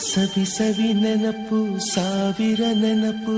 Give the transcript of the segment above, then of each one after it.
ಸವಿ ಸವಿ ನೆನಪು ಸಾವಿರ ನೆನಪು.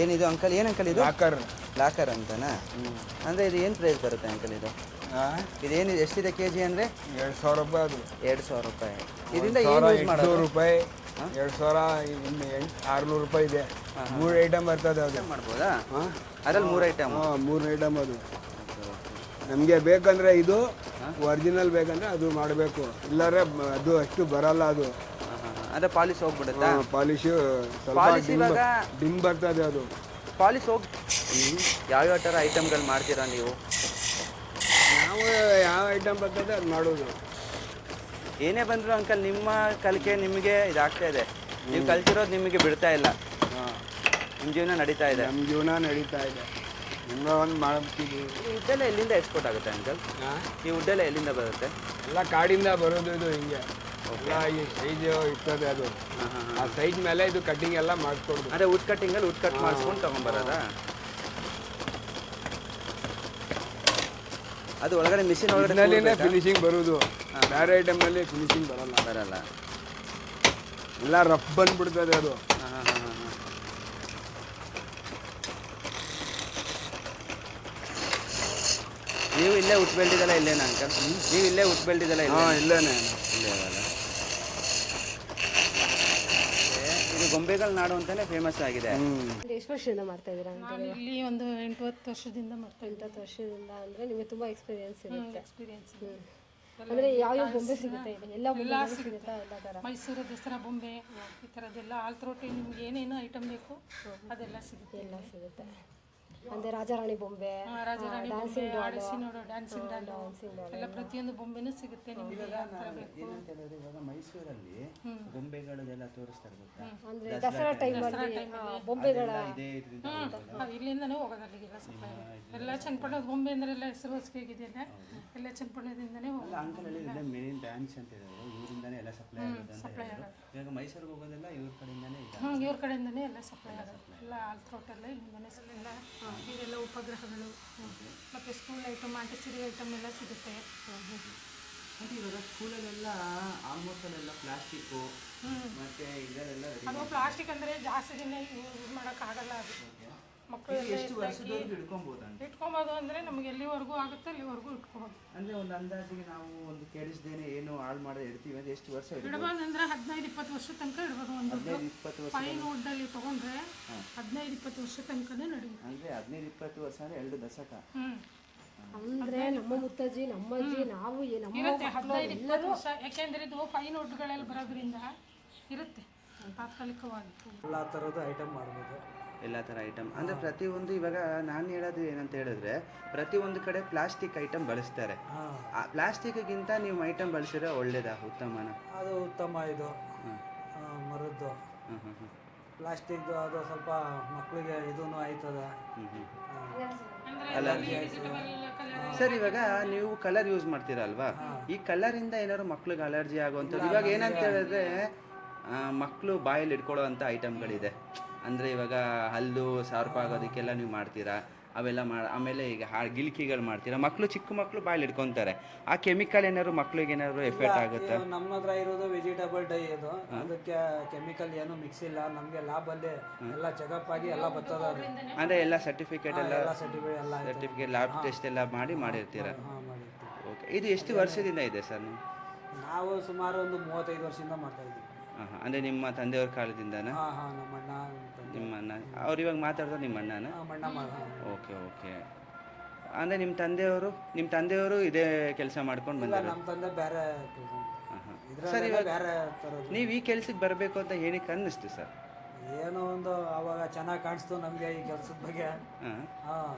ಏನಿದು ಅಂಕಲ್? ಏನ್ ಅಂಕಲ್ ಇದು? ಲಾಕರ್ ಲಾಕರ್ ಅಂತನಾ? ಅಂದ್ರೆ ಇದು ಏನು ಪ್ರೈಸ್ ಬರುತ್ತೆ ಅಂಕಲ್ ಇದು? ಇದೇನು ಎಷ್ಟಿದೆ ಕೆ ಜಿ ಅಂದ್ರೆ? ಎರಡು ಸಾವಿರ ರೂಪಾಯಿ ಅದು. ಎರಡು ಸಾವಿರ ರೂಪಾಯಿ. ಇದರಿಂದ ಏನು ಯೂಸ್ ಎಂಟುನೂರು ಮಾಡೋದು? ರೂಪಾಯಿ ಎರಡು ಸಾವಿರ ಇನ್ನು ಎಂಟು ಆರುನೂರು ರೂಪಾಯಿ ಇದೆ. ಮೂರು ಐಟಮ್ ಬರ್ತದೆ ಅದು. ಮಾಡ್ಬೋದಾ? ಅದರಲ್ಲಿ ಮೂರು ಐಟಮ್ ಮೂರು ಐಟಮ್ ಅದು. ನಮಗೆ ಬೇಕಂದ್ರೆ ಇದು ಒರಿಜಿನಲ್ ಬೇಕಂದ್ರೆ ಅದು ಮಾಡಬೇಕು. ಇಲ್ಲಾರೆ ಅದು ಅಷ್ಟು ಬರಲ್ಲ ಅದು. ಅದೇ ಪಾಲಿಶ್ ಹೋಗ್ಬಿಡುತ್ತಾ? ಪಾಲಿಶು ಡಿಮ್ ಇವಾಗ ಡಿಮ್ ಬರ್ತದೆ ಅದು. ಪಾಲಿಶ್ ಹೋಗಿ ಯಾವ್ಯಾವ ಥರ ಐಟಮ್ಗಳು ಮಾಡ್ತೀರಾ ನೀವು? ನಾವು ಯಾವ ಐಟಮ್ ಬರ್ತದೆ ಅದು ಮಾಡೋದು. ಏನೇ ಬಂದರೂ ಅಂಕಲ್ ನಿಮ್ಮ ಕಲಿಕೆ ನಿಮಗೆ ಇದಾಗ್ತಾ ಇದೆ. ನೀವು ಕಲ್ತಿರೋದು ನಿಮಗೆ ಬಿಡ್ತಾ ಇಲ್ಲ. ನಿಮ್ಮ ಜೀವನ ನಡೀತಾ ಇದೆ. ನಮ್ಮ ಜೀವನ ನಡೀತಾ ಇದೆ. ಒಂದು ಮಾಡ್ತೀವಿ ಈ ವುಡ್ಡೆಲ್ಲ ಎಲ್ಲಿಂದ ಎಕ್ಸ್ಪೋರ್ಟ್ ಆಗುತ್ತೆ ಅಂಕಲ್? ಈ ಉಡ್ಡೆಲ್ಲ ಎಲ್ಲಿಂದ ಬರುತ್ತೆ? ಎಲ್ಲ ಕಾಡಿಂದ ಬರೋದು ಇದು ಹಿಂಗೆ. ಎಲ್ಲ ಈ ಸೈಜ್ ಇರ್ತದೆ ಅದು. ಆ ಸೈಜ್ ಮೇಲೆ ಇದು ಕಟ್ಟಿಂಗ್ ಎಲ್ಲ ಮಾಡಿಸ್ಕೊಡ್ಬೋದು ಅದೇ ವುಡ್ ಕಟ್ಟಿಂಗಲ್ಲಿ ವುಡ್ ಕಟ್ ಮಾಡಿಸ್ಕೊಂಡು ತೊಗೊಂಬರೋದಾ? ಅದು ಒಳಗಡೆ ಮಿಷಿನ್ ಒಳಗಡೆ ಫಿನಿಶಿಂಗ್ ಬರೋದು. ಬೇರೆ ಐಟಮ್ನಲ್ಲಿ ಫಿನಿಶಿಂಗ್ ಬರಲ್ಲ. ಬರಲ್ಲ. ಎಲ್ಲ ರಫ್ ಬಂದ್ಬಿಡ್ತದೆ ಅದು. ಹಾಂ ಹಾಂ ಹಾಂ. ನೀವು ಇಲ್ಲೇ ಉಟ್ ಬೆಳ್ದಿದ್ದಲ್ಲ ಇಲ್ಲೇನಾ ಅಂಕಲ್ ನೀವು ಇಲ್ಲೇ ಉಟ್ ಬೆಳ್ದಿದ್ದಲ್ಲ ಇಲ್ಲ. ಹಾಂ ಇಲ್ಲೇನೆ ಇಲ್ಲೇ ಇದು ಗೊಂಬೆಗಳ ನಾಡು ಅಂತಾನೆ ಫೇಮಸ್ ಆಗಿದೆ. ಎಷ್ಟು ವರ್ಷದಿಂದ ಮಾಡ್ತಾ ಇದ್ದೀರಾ ಅಂತ ನಾನು ಇಲ್ಲಿ ಒಂದು ಎಂಟು ಹತ್ತು ವರ್ಷದಿಂದ ಮಾಡ್ತಾ ಎಂಟತ್ತು ವರ್ಷದಿಂದ ಅಂದರೆ ನಿಮಗೆ ತುಂಬ ಎಕ್ಸ್ಪೀರಿಯನ್ಸ್ ಇರುತ್ತೆ. ಎಕ್ಸ್ಪೀರಿಯನ್ಸ್ ಅಂದರೆ ಯಾವ ಬೊಂಬೆ ಸಿಗುತ್ತೆ ಇಲ್ಲಿ ಎಲ್ಲ ಬೊಂಬೆ ಸಿಗುತ್ತಾ ಎಲ್ಲ ಥರ ಮೈಸೂರು ದಸರಾ ಬೊಂಬೆ ಈ ಥರದ್ದೆಲ್ಲ ಆಲ್ತ್ರೋಟಿ ನಿಮ್ಗೆ ಏನೇನು ಐಟಮ್ ಬೇಕು ಅದೆಲ್ಲ ಸಿಗುತ್ತೆ. ಎಲ್ಲ ಸಿಗುತ್ತೆ. ಅಂದರೆ ರಾಜಾರಾಣಿ ಬೊಂಬೆ ರಾಜಾರಾಣಿ ಬೊಂಬೆ ಆಡಿಸಿ ನೋಡು ಡ್ಯಾನ್ಸಿಂಗ್ ಡಾಲು ಎಲ್ಲ ಪ್ರತಿಯೊಂದು ಬೊಂಬೆನೂ ಸಿಗುತ್ತೆ ನಿಮಗೆ ಯಾವ ಥರ ಬೇಕು ಏನಂತ ಹೇಳಿದ್ರೆ ಇವಾಗ ಮೈಸೂರಲ್ಲಿ ಬೊಂಬೆಗಳೆಲ್ಲ ತೋರಿಸ್ತಾರೆ ಗೊತ್ತಾ? ಅಂದ್ರೆ ದಸರಾ ಟೈಮಲ್ಲಿ ಬೊಂಬೆಗಳ ಇದೇ ಇದ್ರಿಂದ ಇಲ್ಲಿಂದನೇ ಹೋಗೋದು ಅಲ್ಲಿಗೆಲ್ಲ ಸಪ್ಲೈ. ಎಲ್ಲ ಚನ್ನಪಟ್ಟಣದ ಬೊಂಬೆ ಅಂದ್ರೆ ಎಲ್ಲ ಹೆಸರುವಾಸಿಯಾಗಿದೆಯಲ್ಲ ಎಲ್ಲ ಚನ್ನಪಟ್ಟಣದಿಂದನೇ ಹೋಗೋದು. ಅಂಕಲ್ ಹೇಳಿದ್ರೆ ಮೇನ್ ಡ್ಯಾನ್ಸ್ ಅಂತ ಹೇಳಿದ್ರೆ ಇವರಿಂದನೇ ಎಲ್ಲ ಸಪ್ಲೈ ಆಗುತ್ತೆ ಅಂತ ಹೇಳಿದ್ರು. ಇವಾಗ ಮೈಸೂರಿಗೆ ಹೋಗೋದೆಲ್ಲ ಇವ್ರ ಕಡೆಯಿಂದಾನೇ ಇದೆ. ಹ್ಞೂ ಇವ್ರ ಕಡೆಯಿಂದನೇ ಎಲ್ಲ ಸಪ್ಲೈ ಆಗುತ್ತೆ. ಎಲ್ಲ ಆಲ್ ಎಲ್ಲ ಇಲ್ಲಿಂದನೇ ಎಲ್ಲ ಇದೆಲ್ಲ ಉಪಗ್ರಹಗಳು. ಮತ್ತು ಸ್ಕೂಲ್ ಐಟಮ್ ಆಂಟಿಸಿರಿ ಐಟಮ್ ಎಲ್ಲ ಸಿಗುತ್ತೆ. ಮತ್ತು ಇವಾಗ ಸ್ಕೂಲಲ್ಲೆಲ್ಲ ಆಲ್ಮೋಸ್ಟ್ ಅಲ್ಲೆಲ್ಲ ಪ್ಲಾಸ್ಟಿಕ್ಕು ಮತ್ತು ಇದೆಲ್ಲ ಅದು ಪ್ಲಾಸ್ಟಿಕ್ ಅಂದರೆ ಜಾಸ್ತಿ ದಿನ ಯೂಸ್ ಮಾಡೋಕ್ಕಾಗಲ್ಲ ಅದು. ಮಕ್ಕಳು ಎಷ್ಟು ವರ್ಷದವರೆಗೂ ಹಿಡ್ಕೊಬೋದು ಅಂತ ಇಟ್ಕೊಬೋದು ಅಂದರೆ ನಮಗೆ ಎಲ್ಲಿವರೆಗೂ ಆಗುತ್ತೆ ಅಲ್ಲಿವರೆಗೂ ಇಟ್ಕೊಬೋದು. ಅಂದ್ರೆ ಒಂದು ಅಂದಾಜಿಗೆ ನಾವು ಒಂದು ಕೇಳಿಸ್ದೇನೆ ಏನು ಹಾಳು ಮಾಡದೆ ಇಡ್ತೀವಿ ಅಂದ್ರೆ ಎಷ್ಟು ವರ್ಷ ಇಡ್ಬೋದು ಅಂದ್ರೆ ಅಂದರೆ ಹದಿನೈದು ಇಪ್ಪತ್ತು ವರ್ಷ ತನಕ ಇಡ್ಬೋದು. ಒಂದು ಹದಿನೈದು ಇಪ್ಪತ್ತು ವರ್ಷ ಫೈನ್ ವುಡ್ಡಲ್ಲಿ ತಗೊಂಡ್ರೆ ಹದಿನೈದು ಇಪ್ಪತ್ತು ವರ್ಷ ತನಕನೇ ನಡೆಯುತ್ತೆ ಅಂದ್ರೆ ಹದಿನೈದು ಇಪ್ಪತ್ತು ವರ್ಷ ಅಂದ್ರೆ ಎರಡು ದಶಕ. ಅಂದ್ರೆ ಅಂದರೆ ನಮ್ಮ ಮುತ್ತಜ್ಜಿ ನಮ್ಮ ಅಜ್ಜಿ ನಾವು ಏ- ನಮ್ಮ ಇರುತ್ತೆ ಹದಿನೈದು ಇಪ್ಪತ್ತು ವರ್ಷ. ಯಾಕೆಂದರೆ ಇದು ಫೈನ್ ವುಡ್ಗಳೆಲ್ಲ ಬರೋದ್ರಿಂದ ಇರುತ್ತೆ ತಾತ್ಕಾಲಿಕವಾಗಿ. ಎಲ್ಲ ಥರದ ಐಟಮ್ ಮಾಡ್ಬೋದು. ಎಲ್ಲ ಥರ ಐಟಮ್ ಅಂದ್ರೆ ಪ್ರತಿಯೊಂದು ಇವಾಗ ನಾನು ಹೇಳೋದು ಏನಂತ ಹೇಳಿದ್ರೆ ಪ್ರತಿಯೊಂದು ಕಡೆ ಪ್ಲಾಸ್ಟಿಕ್ ಐಟಮ್ ಬಳಸ್ತಾರೆ. ಆ ಪ್ಲಾಸ್ಟಿಕ್ಗಿಂತ ನೀವು ಐಟಮ್ ಬಳಸಿದ್ರೆ ಒಳ್ಳೇದಾ ಉತ್ತಮನ? ಅದು ಉತ್ತಮ ಇದು. ಮರದ್ದು. ಪ್ಲಾಸ್ಟಿಕ್ದು ಅದು ಸ್ವಲ್ಪ ಮಕ್ಕಳಿಗೆ ಇದೂ ಆಯ್ತದ. ಸರ್ ಇವಾಗ ನೀವು ಕಲರ್ ಯೂಸ್ ಮಾಡ್ತೀರಲ್ವಾ ಈ ಕಲರಿಂದ ಏನಾದ್ರು ಮಕ್ಳಿಗೆ ಅಲರ್ಜಿ ಆಗುವಂಥದ್ದು? ಇವಾಗ ಏನಂತ ಹೇಳಿದ್ರೆ ಮಕ್ಕಳು ಬಾಯಲ್ಲಿ ಇಟ್ಕೊಳ್ಳೋ ಅಂತ ಐಟಮ್ಗಳಿದೆ ಅಂದ್ರೆ ಇವಾಗ ಹಲ್ಲು ಸರ್ಪ ಆಗೋದಕ್ಕೆಲ್ಲ ನೀವು ಮಾಡ್ತೀರಾ? ಅವೆಲ್ಲ ಮಾ ಆಮೇಲೆ ಈಗ ಹಾ ಗಿಲ್ಕಿಗಳು ಮಾಡ್ತೀರಾ? ಮಕ್ಕಳು ಚಿಕ್ಕ ಮಕ್ಕಳು ಬಾಯಲ್ಲಿ ಇಟ್ಕೊತಾರೆ ಆ ಕೆಮಿಕಲ್ ಏನಾದ್ರು ಮಕ್ಳಿಗೆ ಏನಾದ್ರು ಎಫೆಕ್ಟ್ ಆಗುತ್ತೆ? ನಮ್ಮ ಹತ್ರ ಇರೋದು ವೆಜಿಟೇಬಲ್ ಡೈ ಇದು. ಅದಕ್ಕೆ ಕೆಮಿಕಲ್ ಏನು ಮಿಕ್ಸ್ ಇಲ್ಲ. ನಮಗೆ ಲ್ಯಾಬಲ್ಲಿ ಎಲ್ಲ ಚೆಕಪ್ ಆಗಿ ಎಲ್ಲ ಬರ್ತದ ಅದು ಅಂದ್ರೆ ಎಲ್ಲ ಸರ್ಟಿಫಿಕೇಟ್ ಎಲ್ಲ ಸರ್ಟಿಫಿಕೇಟ್ ಎಲ್ಲ ಸರ್ಟಿಫಿಕೇಟ್ ಲ್ಯಾಬ್ ಟೆಸ್ಟ್ ಎಲ್ಲ ಮಾಡಿ ಮಾಡಿರ್ತೀರಾ? ಓಕೆ. ಇದು ಎಷ್ಟು ವರ್ಷದಿಂದ ಇದೆ ಸರ್ ನಾವು ಸುಮಾರು ಒಂದು ಮೂವತ್ತೈದು ವರ್ಷದಿಂದ ಮಾಡ್ತಾ ಇದ್ದೀವಿ. ಹಾಂ ಹಾಂ ಅಂದರೆ ನಿಮ್ಮ ತಂದೆಯವ್ರ ಕಾಲದಿಂದನಾ? ಹಾಂ ಹಾಂ ನಮ್ಮ ಅಣ್ಣ ನಮ್ಮ ನಿಮ್ಮ ಅಣ್ಣ ಅವ್ರು ಇವಾಗ ಮಾತಾಡೋದು ನಿಮ್ಮ ಅಣ್ಣನ ನಮ್ಮ ಅಣ್ಣ ಮಾಡ ಓಕೆ ಓಕೆ. ಅಂದರೆ ನಿಮ್ಮ ತಂದೆಯವರು ನಿಮ್ಮ ತಂದೆಯವರು ಇದೇ ಕೆಲಸ ಮಾಡ್ಕೊಂಡು ಇಲ್ಲ ಬಂದರು ನಮ್ಮ ತಂದೆ ಬೇರೆ ಕೆಲಸ ಹಾಂ ಇವಾಗ ಬೇರೆ ಥರದ್ದು ನೀವು ಈ ಕೆಲ್ಸಕ್ಕೆ ಬರಬೇಕು ಅಂತ ಏನಕ್ಕೆ ಅನ್ನಿಸ್ತು ಸರ್? ಏನೋ ಒಂದು ಅವಾಗ ಚೆನ್ನಾಗಿ ಕಾಣಿಸ್ತು ನಮಗೆ ಈ ಕೆಲಸದ ಬಗ್ಗೆ. ಹಾಂ. ಹಾಂ.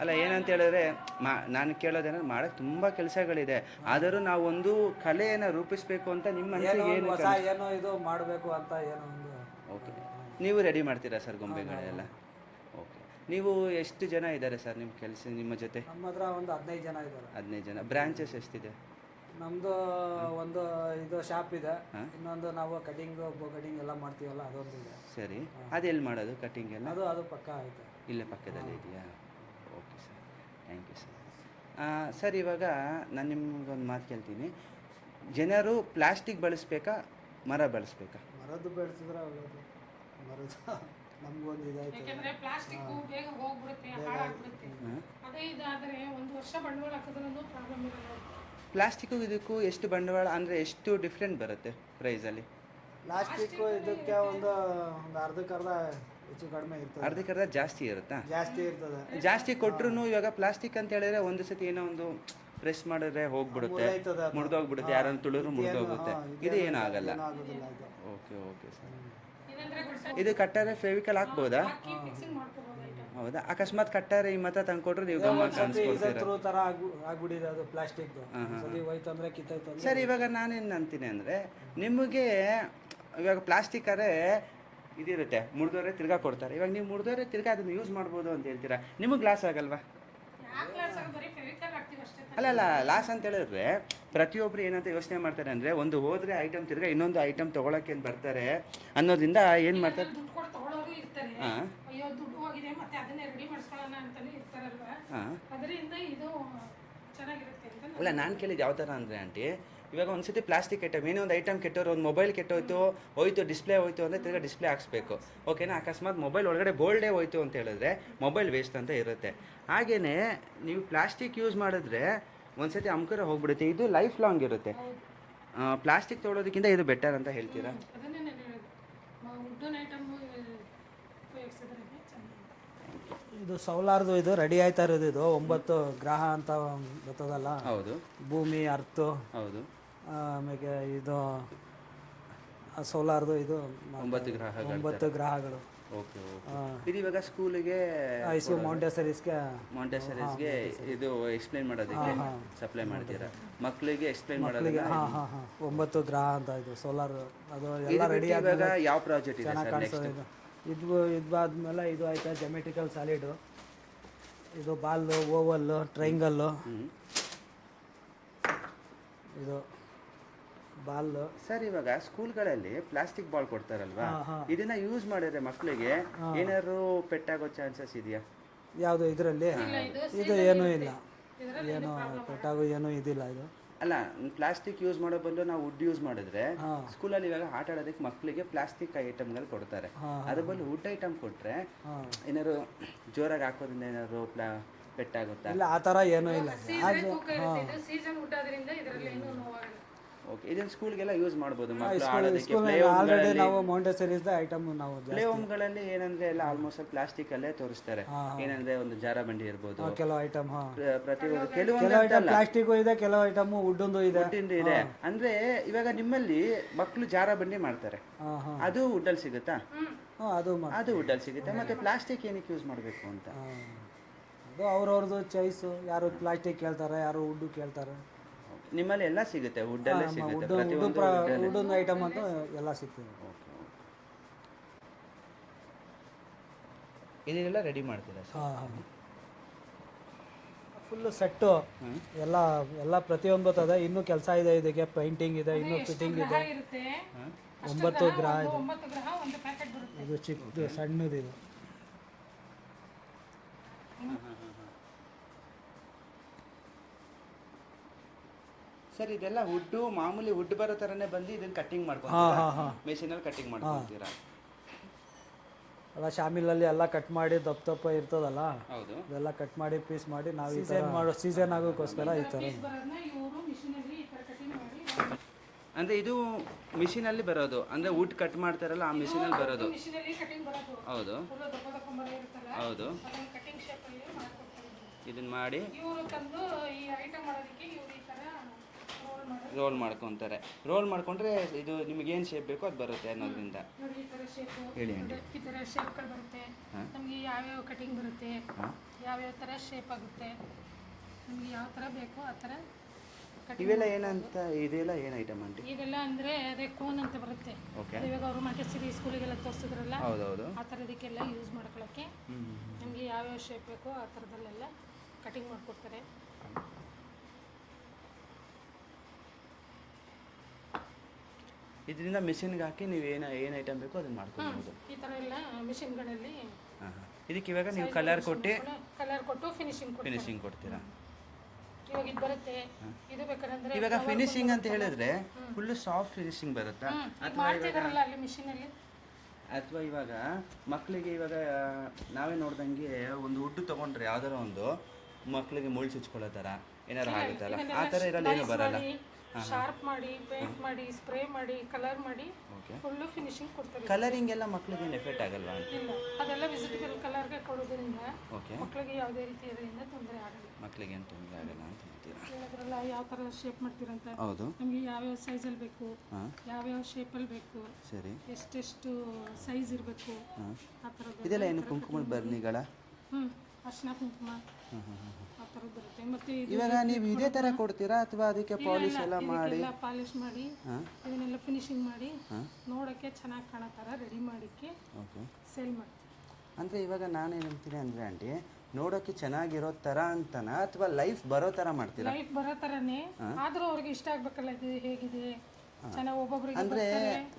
ಅಲ್ಲ ಏನಂತ ಹೇಳಿದ್ರೆ ಮಾ ನಾನು ಕೇಳೋದೇನಂದ್ರೆ ಮಾಡೋಕ್ಕೆ ತುಂಬ ಕೆಲಸಗಳಿದೆ. ಆದರೂ ನಾವು ಒಂದು ಕಲೆಯನ್ನು ರೂಪಿಸಬೇಕು ಅಂತ ನಿಮ್ಮ ಏನೋ ಮನಸ್ಸಿಗೆ ಏನು ಹೊಸ ಏನೋ ಇದು ಮಾಡಬೇಕು ಅಂತ ಏನೋ ಒಂದು. ಓಕೆ. ನೀವು ರೆಡಿ ಮಾಡ್ತೀರಾ ಸರ್ ಗೊಂಬೆಗಳೆಲ್ಲ? ಓಕೆ. ನೀವು ಎಷ್ಟು ಜನ ಇದ್ದಾರೆ ಸರ್ ನಿಮ್ಮ ಕೆಲಸ ನಿಮ್ಮ ಜೊತೆ? ನಮ್ಮ ಹತ್ರ ಒಂದು ಹದಿನೈದು ಜನ ಇದ್ದಾರೆ. ಹದಿನೈದು ಜನ. ಬ್ರಾಂಚಸ್ ಎಷ್ಟಿದೆ? ನಮ್ಮದು ಒಂದು ಇದು ಶಾಪ್ ಇದೆ. ಇನ್ನೊಂದು ನಾವು ಕಟಿಂಗ್ ಕಟಿಂಗ್ ಎಲ್ಲ ಮಾಡ್ತೀವಲ್ಲ ಅದೊಂದು ಇದೆ. ಸರಿ. ಅದೆಲ್ಲಿ ಮಾಡೋದು ಕಟಿಂಗ್ ಎಲ್ಲ? ಅದು ಅದು ಪಕ್ಕ ಆಯ್ತು ಇಲ್ಲೇ ಪಕ್ಕದಲ್ಲಿ ಇದೆಯಾ? Okay sir thank you sir sir ಇವಾಗ ನಾನು ನಿಮ್ಗೊಂದು ಮಾತು ಕೇಳ್ತೀನಿ. ಜನರು ಪ್ಲಾಸ್ಟಿಕ್ ಬಳಸ್ಬೇಕಾ ಮರ ಬಳಸ್ಬೇಕಾ? ಮರದ್ದು ಬೆಳೆಸಿದ್ರೆ ಒಳ್ಳೇದು. ಮರದ ನಮಗೊಂದು ಇದಾಯ್ತು ಯಾಕೆಂದ್ರೆ ಪ್ಲಾಸ್ಟಿಕ್ ಬೇಗ ಹೋಗ್ಬಿಡುತ್ತೆ ಹಾಳಾಗ್ಬಿಡುತ್ತೆ. ಅದೇ ಇದಾದರೆ ಒಂದು ವರ್ಷ ಬಂಡವಾಳ ಹಾಕಿದ್ರೂ ಪ್ರಾಬ್ಲಮ್ ಇರಲ್ಲ ಪ್ಲಾಸ್ಟಿಕ್ಕು ಇದಕ್ಕೂ ಎಷ್ಟು ಬಂಡವಾಳ ಅಂದರೆ ಎಷ್ಟು ಡಿಫ್ರೆಂಟ್ ಬರುತ್ತೆ ಪ್ರೈಸಲ್ಲಿ ಪ್ಲಾಸ್ಟಿಕ್ಕು ಇದಕ್ಕೆ ಒಂದು ಒಂದು ಅರ್ಧಕ್ಕೆ ಅರ್ಧ ಹೆಚ್ಚು ಕಡಿಮೆ ಇರ್ತದೆ. ಅರ್ಧಕ್ಕರ್ಧ ಜಾಸ್ತಿ ಇರುತ್ತಾ? ಜಾಸ್ತಿ ಇರ್ತದೆ. ಜಾಸ್ತಿ ಕೊಟ್ರು ಇವಾಗ ಪ್ಲಾಸ್ಟಿಕ್ ಅಂತ ಹೇಳಿದ್ರೆ ಒಂದು ಸತಿ ಏನೋ ಒಂದು ಪ್ರೆಸ್ ಮಾಡಿದ್ರೆ ಹೋಗ್ಬಿಡುತ್ತೆ. ಮುರ್ದೋಯ್ತದೆ ಅದು. ಮುರಿದೋಗ್ಬಿಡುತ್ತೆ. ಯಾರನ್ನ ತುಳಿದ್ರು ಮುರಿದೋಗುತ್ತೆ ಹಾ, ಇದು ಏನೂ ಆಗಲ್ಲ ಆಗೋದಿಲ್ಲ ಇದು. Okay okay sir. ಇದು ಕಟ್ಟಾರೆ ಫೆವಿಕಲ್ ಹಾಕ್ಬೋದಾ? ಹೌದಾ? ಅಕಸ್ಮಾತ್ ಕಟ್ಟಾರೆ ಈ ಮತ ತಂದ್ಕೊಟ್ರೆ ನೀವು ಗಮನ ಕಾಣಿಸ್ಕೊಳ್ತೀರಾ ಥ್ರೂ ಥರ ಆಗ್ಬು ಆಗ್ಬಿಟ್ಟಿದೆ ಅದು ಪ್ಲಾಸ್ಟಿಕ್ದು ಸರಿ ಹೋಯ್ತು ಅಂದ್ರೆ ಕಿತ್ತಾಯ್ತು ಅಂದ್ರೆ ಸರ್ ಇವಾಗ ನಾನೇನು ಅಂತೀನಿ ಅಂದರೆ ನಿಮಗೆ ಇವಾಗ ಪ್ಲಾಸ್ಟಿಕ್ ಅರೆ ಇದಿರುತ್ತೆ. ಮುರಿದೋರೆ ತಿರ್ಗಾ ಕೊಡ್ತಾರೆ. ಇವಾಗ ನೀವು ಮುರಿದೋರೆ ತಿರ್ಗಾ ಅದನ್ನು ಯೂಸ್ ಮಾಡ್ಬೋದು ಅಂತ ಹೇಳ್ತೀರಾ? ನಿಮಗೆ ಲಾಸ್ ಆಗಲ್ವಾ? ಅಲ್ಲ ಅಲ್ಲ ಲಾಸ್ ಅಂತ ಹೇಳಿದ್ರೆ ಪ್ರತಿಯೊಬ್ರು ಏನಂತ ಯೋಚನೆ ಮಾಡ್ತಾರೆ ಅಂದರೆ ಒಂದು ಹೋದರೆ ಐಟಮ್ ತಿರ್ಗಾ ಇನ್ನೊಂದು ಐಟಮ್ ತೊಗೊಳಕ್ಕೆ ಏನ್ ಬರ್ತಾರೆ ಅನ್ನೋದ್ರಿಂದ ಏನು ಮಾಡ್ತಾರೆ? ಹಾಂ. ಅಲ್ಲ ನಾನು ಕೇಳಿದ್ದು ಯಾವ ಥರ ಅಂದರೆ ಆಂಟಿ? ಇವಾಗ ಒಂದ್ಸತಿ ಪ್ಲಾಸ್ಟಿಕ್ ಐಟಮ್ ಏನೋ ಒಂದು ಐಟಮ್ ಕೆಟ್ಟೋರು ಒಂದು ಮೊಬೈಲ್ ಕೆಟ್ಟೋಯ್ತು ಹೋಯ್ತು ಡಿಸ್ಪ್ಲೇ ಹೋಯ್ತು ಅಂದರೆ ತಿರ್ಗಿ ಡಿಸ್ಪ್ಲೇ ಹಾಕ್ಸ್ಬೇಕು. ಓಕೆನಾ ಅಕಸ್ಮಾತ್ ಮೊಬೈಲ್ ಒಳಗಡೆ ಗೋಲ್ಡೇ ಹೋಯ್ತು ಅಂತ ಹೇಳಿದ್ರೆ ಮೊಬೈಲ್ ವೇಸ್ಟ್ ಅಂತ ಇರುತ್ತೆ. ಹಾಗೆಯೇ ನೀವು ಪ್ಲಾಸ್ಟಿಕ್ ಯೂಸ್ ಮಾಡಿದ್ರೆ ಒಂದ್ಸತಿ ಅಮ್ಕರ ಹೋಗ್ಬಿಡುತ್ತೆ. ಇದು ಲೈಫ್ ಲಾಂಗ್ ಇರುತ್ತೆ. ಪ್ಲಾಸ್ಟಿಕ್ ತೊಗೊಳೋದಕ್ಕಿಂತ ಇದು ಬೆಟರ್ ಅಂತ ಹೇಳ್ತೀರಾ? ಇದು ಸೌಲಾರ್ದು ಇದು ರೆಡಿ ಆಯ್ತಾ ಇರೋದು ಇದು. ಒಂಬತ್ತು ಗ್ರಹ ಅಂತ ಗೊತ್ತದಲ್ಲ? ಹೌದು. ಭೂಮಿ ಅರ್ತು. ಹೌದು. ಆಮೇಲೆ ಇದು ಸೋಲಾರ್ದು ಇದು ಒಂಬತ್ತು ಗ್ರಹಗಳು ಒಂಬತ್ತು ಗ್ರಹಗಳು ಓಕೆ ಓಕೆ. ಇದು ಇವಾಗ ಸ್ಕೂಲಿಗೆ ಐಸು ಮೌಂಟೇಸರೀಸ್ಗೆ ಮಾಂಟೆಸರೀಸ್ಗೆ ಇದು ಎಕ್ಸ್ಪ್ಲೈನ್ ಮಾಡೋದಕ್ಕೆ ಸಪ್ಲೈ ಮಾಡ್ತೀರಾ? ಮಕ್ಕಳಿಗೆ ಎಕ್ಸ್ಪ್ಲೈನ್ ಮಾಡೋದಕ್ಕೆ ಹಾಂ ಹಾಂ ಹಾಂ. ಒಂಬತ್ತು ಗ್ರಹ ಅಂತ ಇದು ಸೋಲಾರ್ ಅದು ಎಲ್ಲ ರೆಡಿ ಆದಾಗ ಯಾವ ಪ್ರಾಜೆಕ್ಟ್ ಇದೆ ಚೆನ್ನಾಗಿ ಇದು. ಇದು ಇದಾದ್ಮೇಲೆ ಇದು ಆಯ್ತಾ ಜಮೆಟಿಕಲ್ ಸಾಲಿಡು ಇದು ಬಾಲ್ ಓವಲ್ ಟ್ರೈಂಗಲ್ಲು ಇದು ಬಾಲ್ಲು ಸರ್ ಇವಾಗ ಸ್ಕೂಲ್ಗಳಲ್ಲಿ ಪ್ಲಾಸ್ಟಿಕ್ ಬಾಲ್ ಕೊಡ್ತಾರಲ್ವಾ. ಇದನ್ನ ಯೂಸ್ ಮಾಡಿದ್ರೆ ಮಕ್ಕಳಿಗೆ ಏನಾದ್ರು ಪೆಟ್ಟಾಗೋ ಚಾನ್ಸಸ್ ಇದೆಯಾ? ಯಾವುದು ಇದರಲ್ಲಿ? ಇದು ಏನೂ ಇಲ್ಲ. ಏನು ಪೆಟ್ಟಾಗೋ ಏನೂ ಇದಿಲ್ಲ ಇದು. ಅಲ್ಲ ಪ್ಲಾಸ್ಟಿಕ್ ಯೂಸ್ ಮಾಡೋ ಬದಲು ನಾವು ವುಡ್ ಯೂಸ್ ಮಾಡಿದ್ರೆ. ಸ್ಕೂಲಲ್ಲಿ ಇವಾಗ ಆಟ ಆಡೋದಕ್ಕೆ ಮಕ್ಕಳಿಗೆ ಪ್ಲಾಸ್ಟಿಕ್ ಐಟಮ್ಗಳು ಕೊಡ್ತಾರೆ. ಅದ್ರ ಬದಲು ವುಡ್ ಐಟಮ್ ಕೊಟ್ರೆ ಏನಾದ್ರು ಜೋರಾಗಿ ಹಾಕೋದ್ರಿಂದ ಏನಾದ್ರು ಪ್ಲಾ ಪೆಟ್ಟಾಗುತ್ತಾ? ಇಲ್ಲ ಆ ಥರ ಏನೂ ಇಲ್ಲ. ಓಕೆ ಇದನ್ನ ಸ್ಕೂಲ್ಗೆಲ್ಲ ಯೂಸ್ ಮಾಡ್ಬೋದು ಆಲ್ರೆಡಿ ನಾವು ಮೌಂಟೇಸರೀಸ್ದ ಐಟಮ್ ನಾವು ಪ್ಲೇ ಹೋಮ್ಗಳಲ್ಲಿ ಏನಂದ್ರೆ ಎಲ್ಲ ಆಲ್ಮೋಸ್ಟ್ ಪ್ಲಾಸ್ಟಿಕ್ ಅಲ್ಲೇ ತೋರಿಸ್ತಾರೆ. ಏನಂದ್ರೆ ಒಂದು ಜಾರ ಬಂಡಿ ಇರ್ಬೋದು. ಕೆಲವು ಐಟಮ್ ಪ್ರತಿ ಪ್ರ- ಪ್ರತಿಯೊಂದು ಕೆಲವು ಕೆಲವೊಂದು ಐಟಮ್ ಪ್ಲಾಸ್ಟಿಕ್ಕು ಇದೆ ಕೆಲವು ಐಟಮ್ ವುಡ್ಡೊಂದು ಇದೆ. ಇದೆ. ಅಂದ್ರೆ ಇವಾಗ ನಿಮ್ಮಲ್ಲಿ ಮಕ್ಕಳು ಜಾರ ಬಂಡಿ ಮಾಡ್ತಾರೆ. ಅದು ವುಡ್ಡಲ್ಲಿ ಸಿಗುತ್ತಾ? ಅದು ಮಾ ಅದು ವುಡ್ಡಲ್ಲಿ ಸಿಗುತ್ತೆ. ಮತ್ತೆ ಪ್ಲಾಸ್ಟಿಕ್ ಏನಕ್ಕೆ ಯೂಸ್ ಮಾಡಬೇಕು ಅಂತ. ಅದು ಅವ್ರವ್ರದ್ದು ಚಾಯ್ಸು ಯಾರು ಪ್ಲಾಸ್ಟಿಕ್ ಕೇಳ್ತಾರೆ ಯಾರು ವುಡ್ಡು ಕೇಳ್ತಾರೆ. ನಿಮ್ಮಲ್ಲಿ ಎಲ್ಲ ಸಿಗುತ್ತೆ ವುಡ್ಡಲ್ಲೇ ಸಿಗುತ್ತೆ ಪ್ರತಿಯೊಂದು ಒಂದು ಐಟಮ್ ಅಂತ ಎಲ್ಲ ಸಿಗ್ತದೆ. ಇದನ್ನೆಲ್ಲ ರೆಡಿ ಮಾಡ್ತೀರಾ ಸರ್ ಹಾಂ ಹಾಂ. ಫುಲ್ಲು ಸೆಟ್ಟು ಎಲ್ಲ ಎಲ್ಲ ಪ್ರತಿಯೊಂದು ಅದ ಇನ್ನೂ ಕೆಲಸ ಇದೆ ಇದಕ್ಕೆ ಪೇಂಟಿಂಗ್ ಇದೆ ಇನ್ನೂ ಫಿಟ್ಟಿಂಗ್ ಇದೆ. ಇರುತ್ತೆ? ಒಂಬತ್ತು ಗ್ರಹ ಒಂದು ಇದೆ. ಒಂಬತ್ತು ಗ್ರಹ ಒಂದು ಪ್ಯಾಕೆಟ್ ಬರುತ್ತೆ. ಇದು ಚಿಕ್ಕದು ಸಣ್ಣದು ಇದು ಸರ್ ಇದೆಲ್ಲ ವುಡ್ಡು ಮಾಮೂಲಿ ಹುಡ್ ಬರೋ ಥರನೇ ಬಂದು ಇದನ್ನ ಕಟ್ಟಿಂಗ್ ಮಾಡ್ಕೊಂಡು ಮೆಷಿನ್ ಹಾಂ ಹಾಂ. ಮೆಷಿನಲ್ಲಿ ಕಟ್ಟಿಂಗ್ ಮಾಡ್ಕೊಂತೀರಾ? ಅಲ್ಲ ಶಾಮಿಲಲ್ಲಿ ಎಲ್ಲ ಕಟ್ ಮಾಡಿ ದಪ್ಪ ದಪ್ಪ ಇರ್ತದಲ್ಲ? ಹೌದು. ಇದೆಲ್ಲ ಕಟ್ ಮಾಡಿ ಪೀಸ್ ಮಾಡಿ ನಾವು ಸೀಸನ್ ಮಾಡೋ ಸೀಸನ್ ಆಗೋಕ್ಕೋಸ್ಕರ ಈ ಥರ ಬರೋದನ್ನ ಇವರು ಮಿಷಿನಲ್ಲಿ ಈ ಥರ ಕಟಿಂಗ್ ಮಾಡಿ ಅಂದ್ರೆ ಇದು ಮಿಷಿನಲ್ಲಿ ಬರೋದು. ಅಂದ್ರೆ ವುಡ್ ಕಟ್ ಮಾಡ್ತಾರಲ್ಲ ಆ ಮಿಷಿನಲ್ಲಿ ಬರೋದು. ಹೌದು. ಫುಲ್ ದಪ್ಪ ದಪ್ಪ ಮರ ಇರುತ್ತಲ್ಲ ಹೌದು. ಇದನ್ನ ಮಾಡಿ ಇವರು ತಂದು ಈ ಐಟಮ್ ಮಾಡೋದಕ್ಕೆ ಇವರು ಈ ಥರ ರೋಲ್ ಮಾಡ್ಕೊತಾರೆ. ರೋಲ್ ಮಾಡ್ಕೊಂಡ್ರೆ ಇದು ನಿಮಗೆ ಏನು ಶೇಪ್ ಬೇಕೋ ಅದು ಬರುತ್ತೆ ಅನ್ನೋದ್ರಿಂದ. ನೋಡಿ ಈ ಥರ ಶೇಪು ಹೇಳಿ ಆಂಟಿ ಈ ಥರ ಶೇಪ್ಗಳು ಬರುತ್ತೆ. ನಮಗೆ ಯಾವ್ಯಾವ ಕಟಿಂಗ್ ಬರುತ್ತೆ. ಯಾವ್ಯಾವ ಥರ ಶೇಪ್ ಆಗುತ್ತೆ. ನಿಮಗೆ ಯಾವ ಥರ ಬೇಕೋ ಆ ಥರ ಇವೆಲ್ಲ ಏನಂತ ಇದೆಲ್ಲ ಏನು ಐಟಮ್ ಆಂಟಿ ಇದೆಲ್ಲ ಅಂದರೆ ಅದೇ ಕೋನ್ ಅಂತ ಬರುತ್ತೆ. ಓಕೆ ಇವಾಗ ಅವರು ಮಾಂಟೆಸರಿ ಸ್ಕೂಲಿಗೆಲ್ಲ ತೋರಿಸಿದ್ರಲ್ಲ ಹೌದು ಆ ಥರದಕ್ಕೆಲ್ಲ ಯೂಸ್ ಮಾಡ್ಕೊಳ್ಳೋಕ್ಕೆ ನಮಗೆ ಯಾವ್ಯಾವ ಶೇಪ್ ಬೇಕೋ ಆ ಥರದಲ್ಲೆಲ್ಲ ಕಟಿಂಗ್ ಮಾಡಿಕೊಡ್ತಾರೆ. ಇದರಿಂದ ಮಿಷಿನ್ಗೆ ಹಾಕಿ ನೀವು ಏನು ಏನು ಐಟಮ್ ಬೇಕೋ ಅದನ್ನ ಮಾಡ್ಕೊಬೋದು. ಈ ತರ ಎಲ್ಲ ಮಿಷಿನ್ಗಳಲ್ಲಿ ಹಾಂ ಹಾಂ. ಇದಕ್ಕೆ ಇವಾಗ ನೀವು ಕಲರ್ ಕೊಟ್ಟು ಕಲರ್ ಕೊಟ್ಟು ಫಿನಿಶಿಂಗ್ ಕೊಡ್ತಾರೆ. ಫಿನಿಶಿಂಗ್ ಕೊಡ್ತೀರಾ? ಇವಾಗ ಇದು ಬರುತ್ತೆ. ಇದು ಬೇಕಂದ್ರೆ ಇವಾಗ ಫಿನಿಶಿಂಗ್ ಅಂತ ಹೇಳಿದ್ರೆ ಫುಲ್ಲು ಸಾಫ್ಟ್ ಫಿನಿಶಿಂಗ್ ಬರುತ್ತಾ? ಮಾಡ್ತಿದಾರಲ್ಲ ಅಲ್ಲಿ ಮಿಷಿನಲ್ಲಿ ಅಥವಾ ಇವಾಗ ಮಕ್ಕಳಿಗೆ ಇವಾಗ ನಾವೇ ನೋಡ್ದಂಗೆ ಒಂದು ಉಡ್ಡು ತೊಗೊಂಡ್ರೆ ಯಾವ್ದಾರ ಒಂದು ಮಕ್ಕಳಿಗೆ ಮುಳ್ಳು ಚುಚ್ಕೊಳ್ಳೋ ಥರ ಏನಾರು ಆಗುತ್ತಲ್ಲ? ಆ ಥರ ಇರಲ್ಲ ಏನು ಬರಲ್ಲ. ಶಾರ್ಪ್ ಮಾಡಿ ಪೇಂಟ್ ಮಾಡಿ ಸ್ಪ್ರೇ ಮಾಡಿ ಕಲರ್ ಮಾಡಿ ಫುಲ್ಲು ಫಿನಿಶಿಂಗ್ ಕೊಡ್ತಾರೆ ಕಲರಿಂಗ್ ಎಲ್ಲ ಮಕ್ಕಳಿಗೆ ಏನು ಎಫೆಕ್ಟ್ ಆಗಲ್ವಾ? ಇಲ್ಲ. ಅದೆಲ್ಲ ವಿಸಿಟಬಲ್ ಕಲರ್ಗೆ ಕೊಡೋದ್ರಿಂದ ಓಕೆ. ಮಕ್ಕಳಿಗೆ ಯಾವುದೇ ರೀತಿ ಅದರಿಂದ ತೊಂದರೆ ಆಗಲ್ಲ. ಮಕ್ಕಳಿಗೆ ಏನು ತೊಂದರೆ ಆಗಲ್ಲ ಅಂತ ಹೇಳ್ತೀರಾ? ಅದರಲ್ಲ ಯಾವ ಥರ ಶೇಪ್ ಮಾಡ್ತೀರಂತ. ಹೌದು. ನಮಗೆ ಯಾವ್ಯಾವ ಸೈಜಲ್ಲಿ ಬೇಕು ಯಾವ ಯಾವ್ಯಾವ ಶೇಪಲ್ಲಿ ಬೇಕು ಸರಿ. ಎಷ್ಟೆಷ್ಟು ಸೈಜ್ ಇರಬೇಕು ಆ ಥರದ್ದು ಇದೆಲ್ಲ ಏನು ಕುಂಕುಮ ಬರ್ನಿಗಳ ಹ್ಞೂ ಅರ್ಶಿನ ಕುಂಕುಮ. ಆ ಬರುತ್ತೆ ಮತ್ತು ಇದು ಇವಾಗ ನೀವು ಇದೇ ಥರ ಕೊಡ್ತೀರಾ ಅಥವಾ ಅದಕ್ಕೆ ಪಾಲಿಶ್ ಎಲ್ಲ ಮಾಡಿ? ಇದಕ್ಕೆಲ್ಲ ಪಾಲಿಶ್ ಮಾಡಿ ಇದನ್ನೆಲ್ಲ ಫಿನಿಶಿಂಗ್ ಮಾಡಿ ನೋಡೋಕ್ಕೆ ಚೆನ್ನಾಗಿ ಕಾಣೋ ಥರ ರೆಡಿ ಮಾಡಿಕ್ಕೆ ಓಕೆ. ಸೇಲ್ ಮಾಡ್ತೀವಿ. ಅಂದ್ರೆ ಇವಾಗ ನಾನೇನು ಅಂತೀನಿ ಅಂದ್ರೆ ಆಂಟಿ ನೋಡೋಕ್ಕೆ ಚೆನ್ನಾಗಿರೋ ತರ ಅಂತನಾ ಅಥವಾ ಲೈಫ್ ಬರೋ ತರ ಮಾಡ್ತೀರಾ? ಲೈಫ್ ಬರೋ ತರನೇ ಆದ್ರೂ ಅವ್ರಿಗೆ ಇಷ್ಟ ಆಗ್ಬೇಕಲ್ಲ ಇದು ಹೇಗಿದೆ? ಚೆನ್ನಾಗಿ ಒಬ್ಬೊಬ್ರಿಗೆ ಅಂದರೆ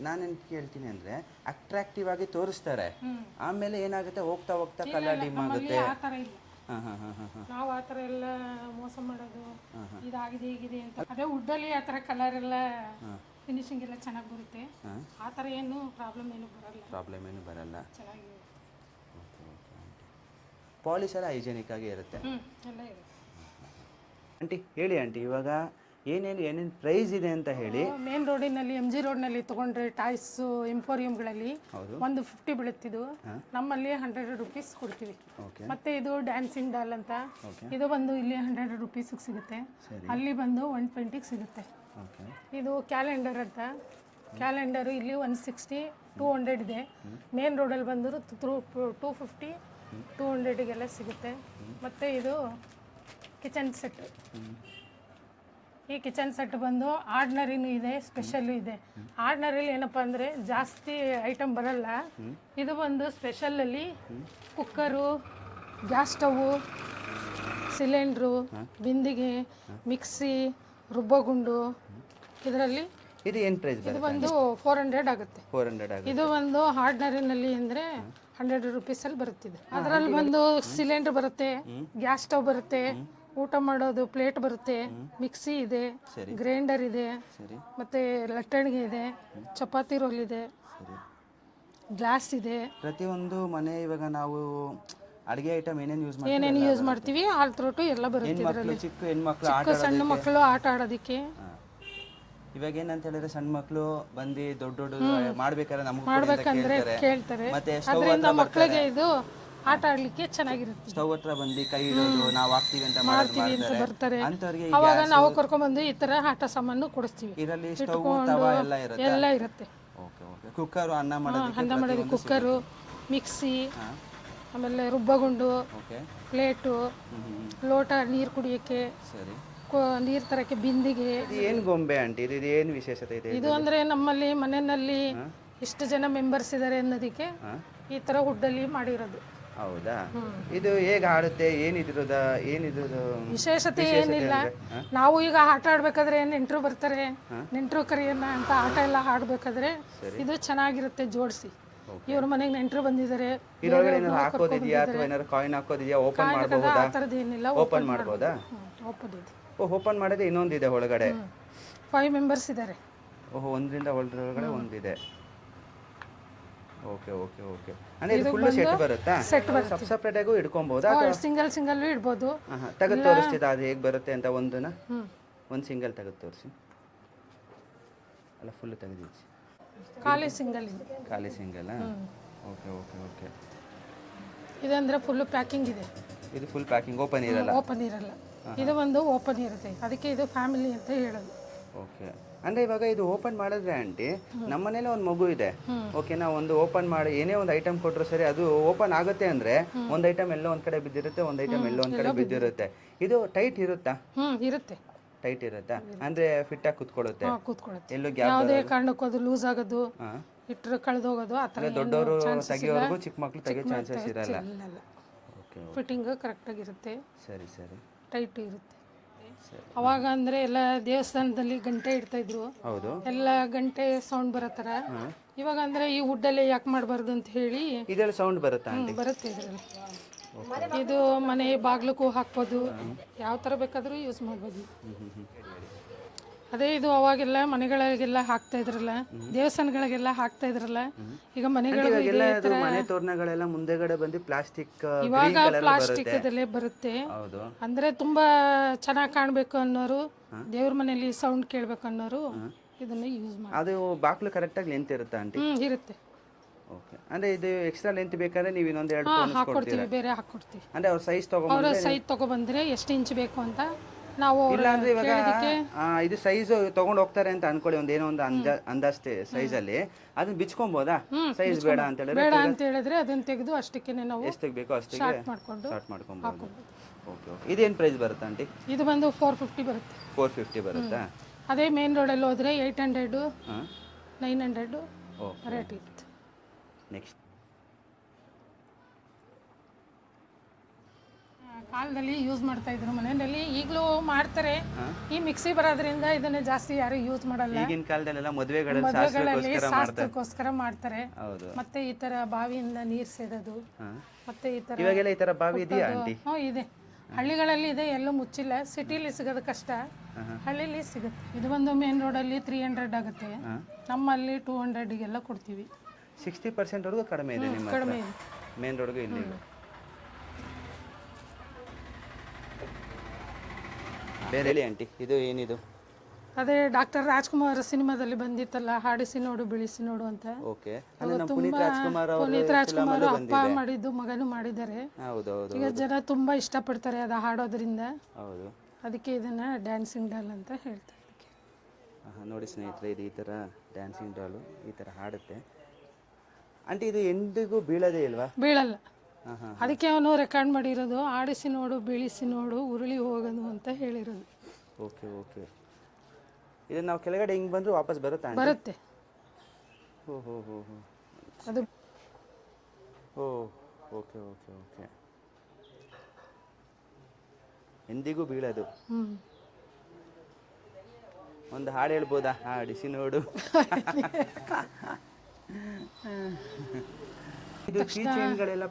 ನಾನೇನು ಕೇಳ್ತೀನಿ ಅಂದ್ರೆ ಅಟ್ರಾಕ್ಟಿವ್ ಆಗಿ ತೋರಿಸ್ತಾರೆ. ಆಮೇಲೆ ಏನಾಗುತ್ತೆ ಹೋಗ್ತಾ ಹೋಗ್ತಾ ಕಲರ್ ಡಿಮ್ ಆಗುತ್ತೆ. ಆ ಥರ ಇಲ್ಲ. ನಾವು ಆ ಥರ ಎಲ್ಲ ಮೋಸ ಮಾಡೋದು ಇದಾಗಿದೆ ಹೀಗಿದೆ ಅಂತ. ಅದೇ ವುಡ್ಡಲ್ಲಿ ಆ ಥರ ಕಲರ್ ಎಲ್ಲ ಫಿನಿಶಿಂಗ್ ಎಲ್ಲ ಚೆನ್ನಾಗಿ ಬರುತ್ತೆ. ಆ ಥರ ಏನು ಪ್ರಾಬ್ಲಮ್ ಏನು ಬರಲ್ಲ. ಪ್ರಾಬ್ಲಮ್ ಏನು ಬರಲ್ಲ. ಚೆನ್ನಾಗಿರುತ್ತೆ ಪಾಲಿಶ್ ಎಲ್ಲ ಹೈಜೆನಿಕ್ ಆಗಿ ಇರುತ್ತೆ. ಎಲ್ಲ ಇರುತ್ತೆ. ಆಂಟಿ ಹೇಳಿ ಆಂಟಿ ಇವಾಗ ಏನೇನು ಏನೇನು ಪ್ರೈಸ್ ಇದೆ ಅಂತ ಹೇಳಿ. ಮೇನ್ ರೋಡಿನಲ್ಲಿ ಎಂ ಜಿ ರೋಡ್ನಲ್ಲಿ ತಗೊಂಡ್ರೆ ಟಾಯ್ಸ್ ಎಂಪೋರಿಯಂಗಳಲ್ಲಿ ಹೌದು. ಒಂದು ಫಿಫ್ಟಿ ಬೀಳುತ್ತಿದ್ದು. ನಮ್ಮಲ್ಲಿ ಹಂಡ್ರೆಡ್ ರುಪೀಸ್ ಕೊಡ್ತೀವಿ. ಮತ್ತೆ ಇದು ಡ್ಯಾನ್ಸಿಂಗ್ ಡಾಲ್ ಅಂತ. ಇದು ಬಂದು ಇಲ್ಲಿ ಹಂಡ್ರೆಡ್ ರುಪೀಸ್ ಸಿಗುತ್ತೆ. ಅಲ್ಲಿ ಬಂದು ಒನ್ ಟ್ವೆಂಟಿಗೆ ಸಿಗುತ್ತೆ. ಇದು ಕ್ಯಾಲೆಂಡರ್ ಅಂತ. ಕ್ಯಾಲೆಂಡರು ಇಲ್ಲಿ ಒನ್ ಸಿಕ್ಸ್ಟಿ ಟೂ ಹಂಡ್ರೆಡ್ ಇದೆ. ಮೇನ್ ರೋಡಲ್ಲಿ ಬಂದರೂ ಟೂ ಫಿಫ್ಟಿ ಟೂ ಹಂಡ್ರೆಡಿಗೆಲ್ಲ ಸಿಗುತ್ತೆ. ಮತ್ತು ಇದು ಕಿಚನ್ ಸೆಟ್ ಈ ಕಿಚನ್ ಸೆಟ್ ಬಂದು ಆರ್ಡ್ನರಿನೂ ಇದೆ ಸ್ಪೆಷಲ್ ಇದೆ. ಆರ್ಡ್ನರಿಲಿ ಏನಪ್ಪ ಅಂದರೆ ಜಾಸ್ತಿ ಐಟಮ್ ಬರಲ್ಲ. ಇದು ಬಂದು ಸ್ಪೆಷಲಲ್ಲಿ ಕುಕ್ಕರು ಗ್ಯಾಸ್ ಸ್ಟವ್ ಸಿಲಿಂಡ್ರು ಬಿಂದಿಗೆ ಮಿಕ್ಸಿ ರುಬ್ಬಗುಂಡು ಇದರಲ್ಲಿ ಇದು ಏನು ಪ್ರೈಸ್ ಇದು ಬಂದು ಫೋರ್ ಹಂಡ್ರೆಡ್ ಆಗುತ್ತೆ. ಫೋರ್ ಹಂಡ್ರೆಡ್ ಆಗುತ್ತೆ. ಇದು ಒಂದು ಆರ್ಡಿನರಿನಲ್ಲಿ ಅಂದರೆ ಹಂಡ್ರೆಡ್ ರುಪೀಸಲ್ಲಿ ಬರುತ್ತಿದೆ. ಅದರಲ್ಲಿ ಬಂದು ಸಿಲಿಂಡ್ರ್ ಬರುತ್ತೆ ಗ್ಯಾಸ್ ಸ್ಟವ್ ಬರುತ್ತೆ ಊಟ ಮಾಡೋದು ಪ್ಲೇಟ್ ಬರುತ್ತೆ ಮಿಕ್ಸಿ ಇದೆ ಗ್ರೈಂಡರ್ ಇದೆ ಸರಿ. ಮತ್ತೆ ಲಟ್ಟಣಿಗೆ ಇದೆ ಚಪಾತಿ ರೋಲ್ ಇದೆ ಗ್ಲಾಸ್ ಇದೆ. ಪ್ರತಿಯೊಂದು ಮನೆ ಇವಾಗ ನಾವು ಅಡುಗೆ ಐಟಮ್ ಏನೇನು ಯೂಸ್ ಮಾಡ್ತೀವಿ ಏನೇನು ಯೂಸ್ ಮಾಡ್ತೀವಿ? ಆಲ್ ತ್ರೋಟು ಎಲ್ಲ ಬರುತ್ತೆ ಇದರಲ್ಲಿ. ಚಿಕ್ಕ ಹೆಣ್ಮಕ್ಳು ಆಟ ಸಣ್ಣ ಮಕ್ಕಳು ಆಟ ಆಡೋದಕ್ಕೆ ಇವಾಗ ಏನಂತ ಹೇಳಿದ್ರೆ ಸಣ್ಣ ಮಕ್ಕಳು ಬಂದು ದೊಡ್ಡ ದೊಡ್ಡ ಮಾಡ್ಬೇಕಾದ್ರೆ ನಮ್ಗೆ ಮಾಡ್ಬೇಕಂದ್ರೆ ಕೇಳ್ತಾರೆ. ಮತ್ತೆ ಸ್ಟವ್ ಅದರಿಂದ ಮಕ್ಕಳಿಗೆ ಇದು ಆಟ ಆಡ್ಲಿಕ್ಕೆ ಚೆನ್ನಾಗಿರುತ್ತೆ. ಸ್ಟವ್ ಹತ್ರ ಬಂದು ಕೈ ಇಡೋದು ನಾವು ಹಾಕ್ತೀವಿ ಅಂತ ಮಾಡೋದು ಮಾಡ್ತೀವಿ ಅಂತ ಬರ್ತಾರೆ. ಅಂಥವ್ರಿಗೆ ಅವಾಗ ನಾವು ಕರ್ಕೊಂಡ್ಬಂದು ಈ ತರ ಆಟ ಸಾಮಾನು ಕೊಡಿಸ್ತೀವಿ. ಇದರಲ್ಲಿ ಸ್ಟವ್ ತವ ಎಲ್ಲ ಇರುತ್ತೆ? ಎಲ್ಲ ಇರುತ್ತೆ. Okay okay. ಕುಕ್ಕರು ಅನ್ನ ಮಾಡೋದಕ್ಕೆ ಅನ್ನ ಮಾಡೋದು ಕುಕ್ಕರು ಮಿಕ್ಸಿ ಆಮೇಲೆ ರುಬ್ಬಗುಂಡು ಓಕೆ. ಪ್ಲೇಟು ಲೋಟ ನೀರು ಕುಡಿಯಕ್ಕೆ ಸರಿ. ನೀರ್ ತರಕ್ಕೆ ಬಿಂದಿಗೆ. ಇದು ಏನು ಗೊಂಬೆ ಆಂಟಿ? ಇದು ಏನು ವಿಶೇಷತೆ ಇದೆ ಇದು ಅಂದ್ರೆ ನಮ್ಮಲ್ಲಿ ಮನೆಯಲ್ಲಿ ಇಷ್ಟು ಜನ ಮೆಂಬರ್ಸ್ ಇದ್ದಾರೆ ಅನ್ನೋದಕ್ಕೆ ಈ ತರ ಹುಡ್ಡಲ್ಲಿ ಮಾಡಿರೋದು. ಹೌದಾ? ಇದು ಹೇಗೆ ಆಡುತ್ತೆ ಏನಿದ್ರದ? ಏನಿದ್ರು ವಿಶೇಷತೆ ಏನಿಲ್ಲ. ನಾವು ಈಗ ಆಟ ಆಡ್ಬೇಕಾದ್ರೆ ನೆಂಟರು ಬರ್ತಾರೆ? ನೆಂಟರು ಕರಿಯನ್ನ ಅಂತ ಆಟ ಎಲ್ಲ ಆಡ್ಬೇಕಾದ್ರೆ ಇದು ಚೆನ್ನಾಗಿರುತ್ತೆ ಜೋಡಿಸಿ. ಇವ್ರ ಮನೆಗೆ ನೆಂಟರು ಬಂದಿದ್ದಾರೆ. ಇದ್ರೊಳಗಡೆ ಏನಾದ್ರು ಹಾಕೋದಿದೆಯಾ ಅಥವಾ ಏನಾದ್ರು ಕಾಯಿನ್ ಹಾಕೋದಿದ್ಯಾ? ಓಪನ್ ಮಾಡಬಹುದಾ? ಆ ಥರದ್ದು ಏನಿಲ್ಲ. ಓಪನ್ ಮಾಡ್ಬೋದಾ? ಓಪನ್ ಇದೆ. ಓ ಓಪನ್ ಮಾಡಿದ್ರೆ ಇನ್ನೊಂದಿದೆ ಒಳಗಡೆ? ಫೈವ್ ಮೆಂಬರ್ಸ್ ಇದ್ದಾರೆ. ಓಹೋ ಒಂದರಿಂದ ಒಳಗಡೆ ಒಂದಿದೆ. ಓಕೆ ಓಕೆ ಓಕೆ ಅಂದ್ರೆ ಇದು ಫುಲ್ ಸೆಟ್ ಬರುತ್ತಾ? ಸೆಟ್ ಸಬ್ ಸಪ್ರೇಟ್ ಆಗು ಇಟ್ಕೊಬಹುದಾ ಸಿಂಗಲ್ ಸಿಂಗಲ್ ಇಡ್ಬೋದು ತೆಗೆದು ತೋರಿಸ್ತಿದ್ದ ಅದು ಹೇಗೆ ಬರುತ್ತೆ ಅಂತ ಒಂದನ್ನ? ಒಂದು ಸಿಂಗಲ್ ತೆಗೆದು ತೋರಿಸಿ. ಅಲ್ಲ ಫುಲ್ ತೆಗೆದಿಚ್ಚಿ ಖಾಲಿ ಸಿಂಗಲ್ ಇದೆ. ಖಾಲಿ ಸಿಂಗಲ್ ಓಕೆ ಓಕೆ ಓಕೆ ಇದಂದ್ರೆ ಫುಲ್ ಪ್ಯಾಕಿಂಗ್ ಇದೆ. ಇದು ಫುಲ್ ಪ್ಯಾಕಿಂಗ್ ಓಪನ್ ಇರಲ್ಲ? ಓಪನ್ ಇರಲ್ಲ. ಇದು ಒಂದು ಓಪನ್ ಇರುತ್ತೆ. ಅದಕ್ಕೆ ಇದು ಫ್ಯಾಮಿಲಿ ಅಂತ ಹೇಳೋದು. ಓಕೆ ಅಂದ್ರೆ ಇವಾಗ ಇದು ಓಪನ್ ಮಾಡಿದ್ರೆ ಆಂಟಿ ನಮ್ಮ ಮನೇಲಿ ಒಂದು ಮಗು ಇದೆ. ಓಕೆನಾ ಒಂದು ಓಪನ್ ಮಾಡಿ ಏನೇ ಒಂದು ಐಟಮ್ ಕೊಟ್ಟರು ಸರಿ ಅದು ಓಪನ್ ಆಗುತ್ತೆ ಅಂದ್ರೆ ಒಂದು ಐಟಮ್ ಎಲ್ಲೋ ಒಂದ್ ಕಡೆ ಬಿದ್ದಿರುತ್ತೆ ಒಂದು ಐಟಮ್ ಎಲ್ಲೋ ಒಂದ್ ಕಡೆ ಬಿದ್ದಿರುತ್ತೆ. ಇದು ಟೈಟ್ ಇರುತ್ತಾ? ಇರುತ್ತೆ. ಟೈಟ್ ಇರುತ್ತಾ? ಅಂದ್ರೆ ಫಿಟ್ ಆಗಿ ಕುತ್ಕೊಳ್ಳುತ್ತೆ. ಎಲ್ಲೂ ಯಾವುದೇ ಕಾರಣಕ್ಕೂ ಅದು ಲೂಸ್ ಆಗೋದು ಇಟ್ಟರೆ ಕಳೆದೋಗೋದು ಆ ಥರ ದೊಡ್ಡವರು ತೆಗಿಯೋವರೆಗೂ ಚಿಕ್ಕ ಮಕ್ಕಳು ತೆಗಿಯೋ ಚಾನ್ಸಸ್ ಇರಲ್ಲ. ಫಿಟ್ಟಿಂಗ್ ಕರೆಕ್ಟಾಗಿರುತ್ತೆ ಸರಿ ಸರಿ. ಟೈಟ್ ಇರುತ್ತೆ. ಅವಾಗ ಅಂದ್ರೆ ಎಲ್ಲ ದೇವಸ್ಥಾನದಲ್ಲಿ ಗಂಟೆ ಇಡ್ತಾ ಇದ್ರು. ಹೌದು. ಎಲ್ಲ ಗಂಟೆ ಸೌಂಡ್ ಬರತ್ತರ ಇವಾಗ ಅಂದ್ರೆ ಈ ವುಡ್ಡಲ್ಲೇ ಯಾಕೆ ಮಾಡಬಾರ್ದು ಅಂತ ಹೇಳಿ ಇದೆಲ್ಲ ಸೌಂಡ್ ಬರುತ್ತಾ ಬರುತ್ತೆ ಇದರಲ್ಲಿ. ಇದು ಮನೆ ಬಾಗ್ಲಕ್ಕೂ ಹಾಕ್ಬೋದು. ಯಾವ ಥರ ಬೇಕಾದರೂ ಯೂಸ್ ಮಾಡ್ಬೋದು. ಅದೇ ಇದು ಅವಾಗೆಲ್ಲ ಮನೆಗಳಿಗೆಲ್ಲ ಹಾಕ್ತಾ ಇದ್ರಲ್ಲ ದೇವಸ್ಥಾನಗಳಿಗೆಲ್ಲ ಹಾಕ್ತಾ ಇದ್ರಲ್ಲ ಈಗ ಮನೆಗಳಿಗೆ ಅದು ಮನೆ ತೋರಣಗಳೆಲ್ಲ ಮುಂದೆಗಡೆ ಬಂದು ಪ್ಲಾಸ್ಟಿಕ್ ಇವಾಗ ಪ್ಲಾಸ್ಟಿಕ್ ಇದಲ್ಲೇ ಬರುತ್ತೆ. ಹೌದು. ಅಂದ್ರೆ ತುಂಬಾ ಚೆನ್ನಾಗಿ ಕಾಣಬೇಕು ಅನ್ನೋರು ದೇವ್ರ ಮನೆಯಲ್ಲಿ ಸೌಂಡ್ ಕೇಳಬೇಕು ಅನ್ನೋರು ಇದನ್ನ ಯೂಸ್ ಮಾಡಿ ಅದು ಬಾಕ್ಲು ಕರೆಕ್ಟಾಗಿ ಲೆಂತ್ ಇರುತ್ತಾ ಆಂಟಿ? ಹ್ಮ್ ಇರುತ್ತೆ. ಓಕೆ ಅಂದ್ರೆ ಇದು ಎಕ್ಸ್ಟ್ರಾ ಲೆಂತ್ ಬೇಕಾದ್ರೆ ನೀವು ಇನ್ನೊಂದು ಎರಡು ಹಾಕೊಡ್ತೀವಿ ಬೇರೆ ಹಾಕೊಡ್ತೀವಿ. ಅಂದ್ರೆ ಅವ್ರ ಸೈಜ್ ಅವರ ತಗೊಂಡ್ಬಂದ್ರೆ ಸೈಜ್ ತಗೊಬಂದ್ರೆ ಎಷ್ಟು ಇಂಚ್ ಬೇಕು ಅಂತ ನಾವು ಇಲ್ಲ ಅಂದ್ರೆ ಇವಾಗ ಆ, ಇದು ಸೈಜ್ ತಗೊಂಡ್ ಹೋಗ್ತಾರೆ ಅಂತ ಅನ್ಕೊಳ್ಳಿ ಒಂದ್ ಏನೋ ಒಂದು ಅಂದಷ್ಟೇ ಅಂದಾಜ್ ಸೈಜ್ ಅಲ್ಲಿ. ಅದನ್ನ ಬಿಚ್ಕೊಬೋದಾ? ಸೈಜ್ ಬೇಡ ಅಂತ ಹೇಳಿದ್ರೆ ಬೇಡ ಅಂತ ಹೇಳಿದ್ರೆ ಅದನ್ನ ತೆಗೆದು ಅಷ್ಟಕ್ಕೆ ನಾವು ಎಷ್ಟಿಗೆ ಬೇಕೋ ಅಷ್ಟಿಗೆ ಸ್ಟಾರ್ಟ್ ಮಾಡ್ಕೊಂಡು ಸ್ಟಾರ್ಟ್ ಮಾಡ್ಕೊಬೋದು. ಓಕೆ ಓಕೆ ಇದೇನು ಪ್ರೈಸ್ ಬರುತ್ತಾ ಆಂಟಿ? ಇದು ಬಂದು ಫೋರ್ ಫಿಫ್ಟಿ ಬರುತ್ತೆ. ಫೋರ್ ಫಿಫ್ಟಿ ಬರುತ್ತಾ? ಅದೇ ಮೇನ್ ರೋಡಲ್ಲಿ ಹೋದ್ರೆ ಏಯ್ಟ್ ಹಂಡ್ರೆಡು ಹಾಂ. ನೈನ್ ಹಂಡ್ರೆಡು ಓಕೆ ರೇಟ್ ಇರುತ್ತೆ ನೆಕ್ಸ್ಟ್ ಕಾಲದಲ್ಲಿ ಯೂಸ್ ಮಾಡ್ತಾ ಇದ್ರು. ಮನೆಯಲ್ಲಿ ಈಗಲೂ ಮಾಡ್ತಾರೆ. ಈ ಮಿಕ್ಸಿ ಬರೋದ್ರಿಂದ ಇದನ್ನ ಜಾಸ್ತಿ ಯಾರು ಯೂಸ್ ಮಾಡಲ್ಲ. ಈಗಿನ ಕಾಲದಲ್ಲೆಲ್ಲ ಮದುವೆಗಳಲ್ಲಿ ಮದುವೆಗಳಲ್ಲಿ ಶಾಸ್ತ್ರಕ್ಕೋಸ್ಕರ ಮಾಡ್ತಾರೆ. ಶಾಸ್ತ್ರಕ್ಕೋಸ್ಕರ ಮಾಡ್ತಾರೆ. ಹೌದು. ಮತ್ತೆ ಈ ತರ ಬಾವಿಯಿಂದ ನೀರು ಸೇದೋದು. ಮತ್ತೆ ಈ ತರ ಇವಾಗೆಲ್ಲ ಈ ತರ ಬಾವಿ ಇದೆಯಾ ಆಂಟಿ ಹ್ಞೂ ಇದೆ. ಹಳ್ಳಿಗಳಲ್ಲಿ ಇದೆ ಎಲ್ಲೂ ಮುಚ್ಚಿಲ್ಲ. ಸಿಟಿಲಿ ಸಿಗೋದು ಕಷ್ಟ. ಹಳ್ಳಿಲಿ ಸಿಗುತ್ತೆ. ಇದು ಒಂದು ಮೇನ್ ರೋಡಲ್ಲಿ ತ್ರೀ ಹಂಡ್ರೆಡ್ ಆಗುತ್ತೆ. ನಮ್ಮಲ್ಲಿ ಟೂ ಹಂಡ್ರೆಡ್ಗೆಲ್ಲ ಕೊಡ್ತೀವಿ. ಸಿಕ್ಸ್ಟಿ ಪರ್ಸೆಂಟ್ವರೆಗೂ ಕಡಿಮೆ ಇದೆ ಕಡಿಮೆ ಇದೆ. ಮೇನ್ ರೋಡ್ಗೂ ಇಲ್ಲಿಗೂ. ಬೇರೆ ಹೇಳಿ ಆಂಟಿ ಇದು ಏನಿದು? ಅದೇ ಡಾಕ್ಟರ್ ರಾಜ್ಕುಮಾರ್ ಸಿನಿಮಾದಲ್ಲಿ ಬಂದಿತ್ತಲ್ಲ ಹಾಡಿಸಿ ನೋಡು ಬಿಳಿಸಿ ನೋಡು ಅಂತ. ಓಕೆ. ಅಂದ್ರೆ ನಮ್ಮ ಪುನೀತ್ ರಾಜ್ಕುಮಾರ್ ಅವರು ಪುನೀತ್ ರಾಜ್ಕುಮಾರ್ ಅಪ್ಪ ಮಾಡಿದ್ದು ಮಗನು ಮಾಡಿದ್ದಾರೆ. ಹೌದು ಹೌದು ಈಗ ಜನ ತುಂಬಾ ಇಷ್ಟಪಡ್ತಾರೆ ಅದು ಹಾಡೋದ್ರಿಂದ. ಹೌದು. ಅದಕ್ಕೆ ಇದನ್ನ ಡ್ಯಾನ್ಸಿಂಗ್ ಡಾಲ್ ಅಂತ ಹೇಳ್ತಾರೆ ನೋಡಿ ಸ್ನೇಹಿತರೆ ಇದು ಈ ಥರ ಡ್ಯಾನ್ಸಿಂಗ್ ಡಾಲು ಈ ಥರ ಹಾಡುತ್ತೆ. ಆಂಟಿ ಇದು ಎಂದಿಗೂ ಬೀಳೋದೇ ಇಲ್ವಾ? ಬೀಳಲ್ಲ. ಅದಕ್ಕೆ ಅವನು ರೆಕಾರ್ಡ್ ಮಾಡಿರೋದು ಆಡಿಸಿ ನೋಡು ಬೀಳಿಸಿ ನೋಡು ಉರುಳಿ ಹೋಗೋದು ಅಂತ ಹೇಳಿರೋದು. Okay okay. ಇದನ್ನ ನಾವು ಕೆಳಗಡೆ ಹಿಂಗೆ ಬಂದರೂ ವಾಪಸ್ ಬರುತ್ತಾ ಬರುತ್ತೆ. ಹೋ ಹೋ ಹೋ ಹೋ. ಅದು ಓ ಓಕೆ ಓಕೆ ಓಕೆ. ಎಂದಿಗೂ ಬೀಳೋದು. ಒಂದು ಹಾಡು ಹೇಳ್ಬೋದಾ? ಹಾಡಿಸಿ ನೋಡು. ಇದು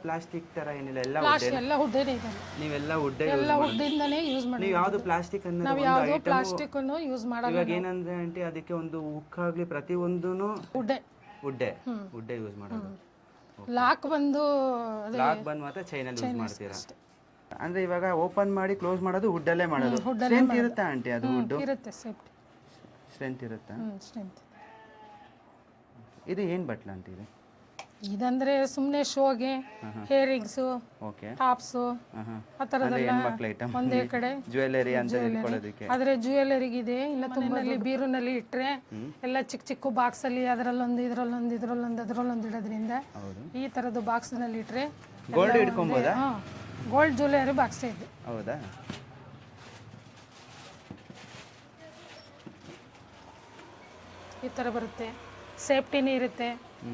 ಪ್ಲಾಸ್ಟಿಕ್ ತರ ಏನಿಲ್ಲ ಎಲ್ಲ ಎಲ್ಲ ಇದೆ. ನೀವೆಲ್ಲ ಉಡ್ಡೆ ಎಲ್ಲ ಹುಡ್ಡಿಂದನೇ ಯೂಸ್ ಮಾಡಿ ನೀವು ಯಾವ್ದು ಪ್ಲಾಸ್ಟಿಕ್ ನಾವು ಅನ್ನೋದು ಯಾವುದೋ ಪ್ಲಾಸ್ಟಿಕ್ ಅನ್ನು ಯೂಸ್ ಮಾಡಲ್ಲ ಇವಾಗ ಏನಂದ್ರೆ ಆಂಟಿ ಅದಕ್ಕೆ ಒಂದು ಉಕ್ಕಾಗ್ಲಿ ಪ್ರತಿ ಉಡ್ಡೆ. ಉಡ್ಡೆ. ಯೂಸ್ ಮಾಡೋದು. ಲಾಕ್ ಬಂದು ಲಾಕ್ ಬಂದ್ ಮಾತ್ರ ಚೈನಲ್ಲಿ ಯೂಸ್ ಮಾಡ್ತೀರಾ? ಅಂದ್ರೆ ಇವಾಗ ಓಪನ್ ಮಾಡಿ ಕ್ಲೋಸ್ ಮಾಡೋದು ವುಡ್ಡಲ್ಲೇ ಮಾಡೋದು. ಸ್ಟ್ರೆಂತ್ ಇರುತ್ತಾ ಆಂಟಿ ಅದು ವುಡ್ ಇರುತ್ತೆ ಸೇಫ್ಟಿ ಸ್ಟ್ರೆಂತ್ ಇರುತ್ತಾ? ಸ್ಟ್ರೆಂತ್ ಇದು ಏನು ಬಟ್ಲ ಆಂಟಿ ಇದು? ಇದಂದ್ರೆ ಸುಮ್ಮನೆ ಶೋಗೆ ಹೇರಿಂಗ್ಸ್ ಓಕೆ ಟಾಪ್ಸು ಆ ಒಂದೇ ಕಡೆ. ಜ್ಯುವೆಲರಿ ಆದ್ರೆ ಜ್ಯುವೆಲರಿಗಿದೆ ಇಲ್ಲ ತುಂಬಾ ಬೀರುನಲ್ಲಿ ಇಟ್ರೆ ಎಲ್ಲ ಚಿಕ್ಕ ಚಿಕ್ಕ ಬಾಕ್ಸ್ ಅಲ್ಲಿ ಅದರಲ್ಲೊಂದು ಇದ್ರಲ್ಲೊಂದು ಇದ್ರಲ್ಲೊಂದು ಅದರಲ್ಲೊಂದು ಇಡೋದ್ರಿಂದ ಹೌದು. ಈ ತರದ್ದು ಬಾಕ್ಸ್ನಲ್ಲಿ ಇಟ್ರೆ ಗೋಲ್ಡ್ ಇಟ್ಕೊಬೋದಾ? ಗೋಲ್ಡ್ ಜ್ಯುವೆಲರಿ ಬಾಕ್ಸ್ ಇದೆ. ಹೌದಾ? ಈ ತರ ಬರುತ್ತೆ. ಸೇಫ್ಟಿನೇ ಇರುತ್ತೆ.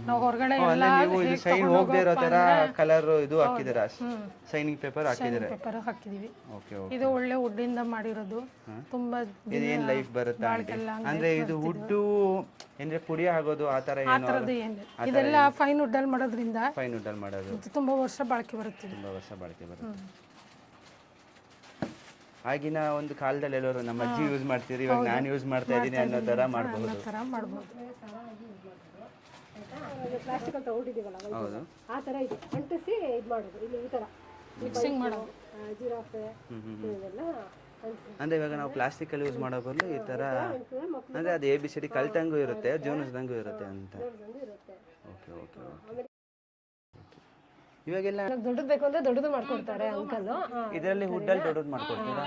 ನಾವು ಹೊರಗಡೆ ಎಲ್ಲ ನೀವು ಇದು ಹೋಗದೆ ಇರೋ ತರ ಕಲರ್ ಇದು ಹಾಕಿದ್ದೀರಾ? ಸೈನಿಂಗ್ ಪೇಪರ್ ಹಾಕಿದ್ದೀರಾ? ಪೇಪರ್ ಹಾಕಿದೀವಿ ಓಕೆ ಓಕೆ ಇದು ಒಳ್ಳೆ ವುಡ್ಡಿಂದ ಮಾಡಿರೋದು. ತುಂಬಾ ಇದೇನ್ ಲೈಫ್ ಬರುತ್ತೆ ಅಂದ್ರೆ ಇದು ವುಡ್ ಅಂದ್ರೆ ಪುಡಿ ಆಗೋದು ಆ ತರ ಏನು ಇದೆಲ್ಲ ಫೈನ್ ವುಡ್ಡಲ್ಲಿ ಮಾಡೋದ್ರಿಂದ ಫೈನ್ ವುಡ್ಡಲ್ಲಿ ಮಾಡೋದು. ಇದು ತುಂಬಾ ವರ್ಷ ಬಾಳಿಕೆ ಬರುತ್ತೆ ಇದು. ತುಂಬಾ ವರ್ಷ ಬಾಳಿಕೆ ಬರುತ್ತೆ. ಆಗಿನ ಒಂದು ಕಾಲದಲ್ಲಿ ಎಲ್ಲರೂ ನಮ್ಮ ಅಜ್ಜಿ ಯೂಸ್ ಮಾಡ್ತೀರಿ ಇವಾಗ ನಾನು ಯೂಸ್ ಮಾಡ್ತಾ ಇದ್ದೀನಿ ಅನ್ನೋ ತರ ಮಾಡಬಹುದು ಪ್ಲಾಸ್ಟಿಕ್ ಅಂತ ಹೊಡಿದೀವಲ್ಲ ಹೌದು. ಆ ತರ ಇದೆ. ಅಂಟಿಸಿ ಇದು ಮಾಡೋದು ಇಲ್ಲಿ ಈ ತರ. ಮಿಕ್ಸಿಂಗ್ ಮಾಡೋದು. ಜಿರಾಫೆ ಇವೆಲ್ಲ ಅಂದ್ರೆ ಇವಾಗ ನಾವು ಪ್ಲಾಸ್ಟಿಕ್ ಅಲ್ಲಿ ಯೂಸ್ ಮಾಡೋ ಬದಲು ಈ ತರ ಅಂದ್ರೆ ಅದು ಎ ಬಿ ಸಿ ಡಿ ಕಲ್ತಂಗೂ ಇರುತ್ತೆ ಜೀವನದಂಗೂ ಇರುತ್ತೆ ಅಂತ. Okay okay okay. ಇವಾಗೆಲ್ಲ ದೊಡ್ಡದು ಬೇಕು ಅಂದ್ರೆ ದೊಡ್ಡದು ಮಾಡ್ಕೊಡ್ತಾರೆ ಅಂಕಲ್ ಇದರಲ್ಲಿ ಹುಡ್ಡಲ್ಲಿ ದೊಡ್ಡದು ಮಾಡ್ಕೊಡ್ತೀರಾ?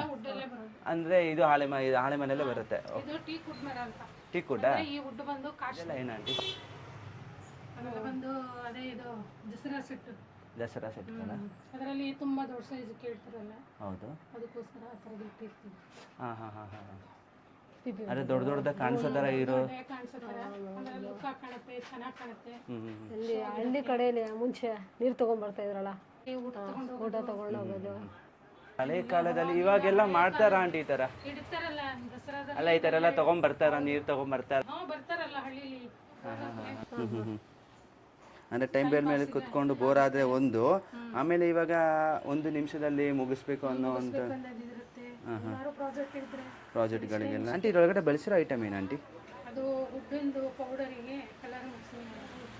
ಅಂದ್ರೆ ಇದು ಹಾಳೆ ಮ ಇದು ಹಾಳೆ ಮನೆಯಲ್ಲೇ ಬರುತ್ತೆ. ಇದು ಟೀ ಕುಡ್ ಮರ ಅಂತ. ಟೀ ಕೂಡ ಈ ವುಡ್ ಬಂದು ಕಾಶಿ ಏನಂಟಿ ಆಮೇಲೆ ಬಂದು ಅದೇ ಇದು ದಸರಾ ಸೆಟ್ ದಸರಾ ಸೆಟ್ ಅದರಲ್ಲಿ ತುಂಬಾ ದೊಡ್ಡ ಸೈಜ್ ಕೇಳ್ತಾರಲ್ಲ? ಹೌದು. ಅದಕ್ಕೋಸ್ಕರ ಆ ಥರದ್ದು ಇಟ್ಟಿರ್ತೀವಿ ಹಾಂ ಹಾಂ ಹಾಂ ಹಾಂ ಅದೇ ದೊಡ್ಡ ದೊಡ್ಡದಾಗ ಕಾಣಿಸೋ ಥರ ಇರೋ ಅಂದ್ರೆ ಲುಕ್ ಕಾಣುತ್ತೆ ಚೆನ್ನಾಗಿ ಕಾಣುತ್ತೆ. ಅಲ್ಲಿ ಹಳ್ಳಿ ಕಡೆಯಲ್ಲಿ ಮುಂಚೆ ನೀರು ತಗೊಂಡ್ಬರ್ತಾ ಇದ್ರಲ್ಲ? ಊಟ ತಗೊಂಡು ಊಟ ತಗೊಂಡು ಹೋಗೋದು. ಹಳೆ ಕಾಲದಲ್ಲಿ ಇವಾಗೆಲ್ಲ ಮಾಡ್ತಾರ ಆಂಟಿ ಈ ತರ ಇಡ್ತಾರಲ್ಲ ದಸರಾದ ಅಲ್ಲ ಈ ತರ ಎಲ್ಲ ತಗೊಂಬರ್ತಾರ ನೀರು ನೀರ್ ತಗೊಂಡ್ ಬರ್ತಾರಲ್ಲ ಹಳ್ಳಿಲಿ. ಹ್ಮ್ ಹ್ಮ್ ಹ್ಮ್. ಅಂದ್ರೆ ಟೈಮ್ ಬೇಲ್ ಮೇಲೆ ಕುತ್ಕೊಂಡು ಬೋರ್ ಆದ್ರೆ ಒಂದು. ಆಮೇಲೆ ಇವಾಗ ಒಂದು ನಿಮಿಷದಲ್ಲಿ ಮುಗಿಸ್ಬೇಕು ಅನ್ನೋ ಒಂದು ಹಾಂ ಪ್ರಾಜೆಕ್ಟ್ ಗಳಿಗೆಲ್ಲ ಪ್ರಾಜೆಕ್ಟ್ಗಳಿಗೆಲ್ಲ ಆಂಟಿ ಇದರೊಳಗಡೆ ಬಳಸಿರೋ ಐಟಮ್ ಏನು ಆಂಟಿ ಅದು ಉಡ್ಡಿಂದು ಪೌಡರಿಗೆ ಕಲರ್ ಮಿಕ್ಸಿಂಗ್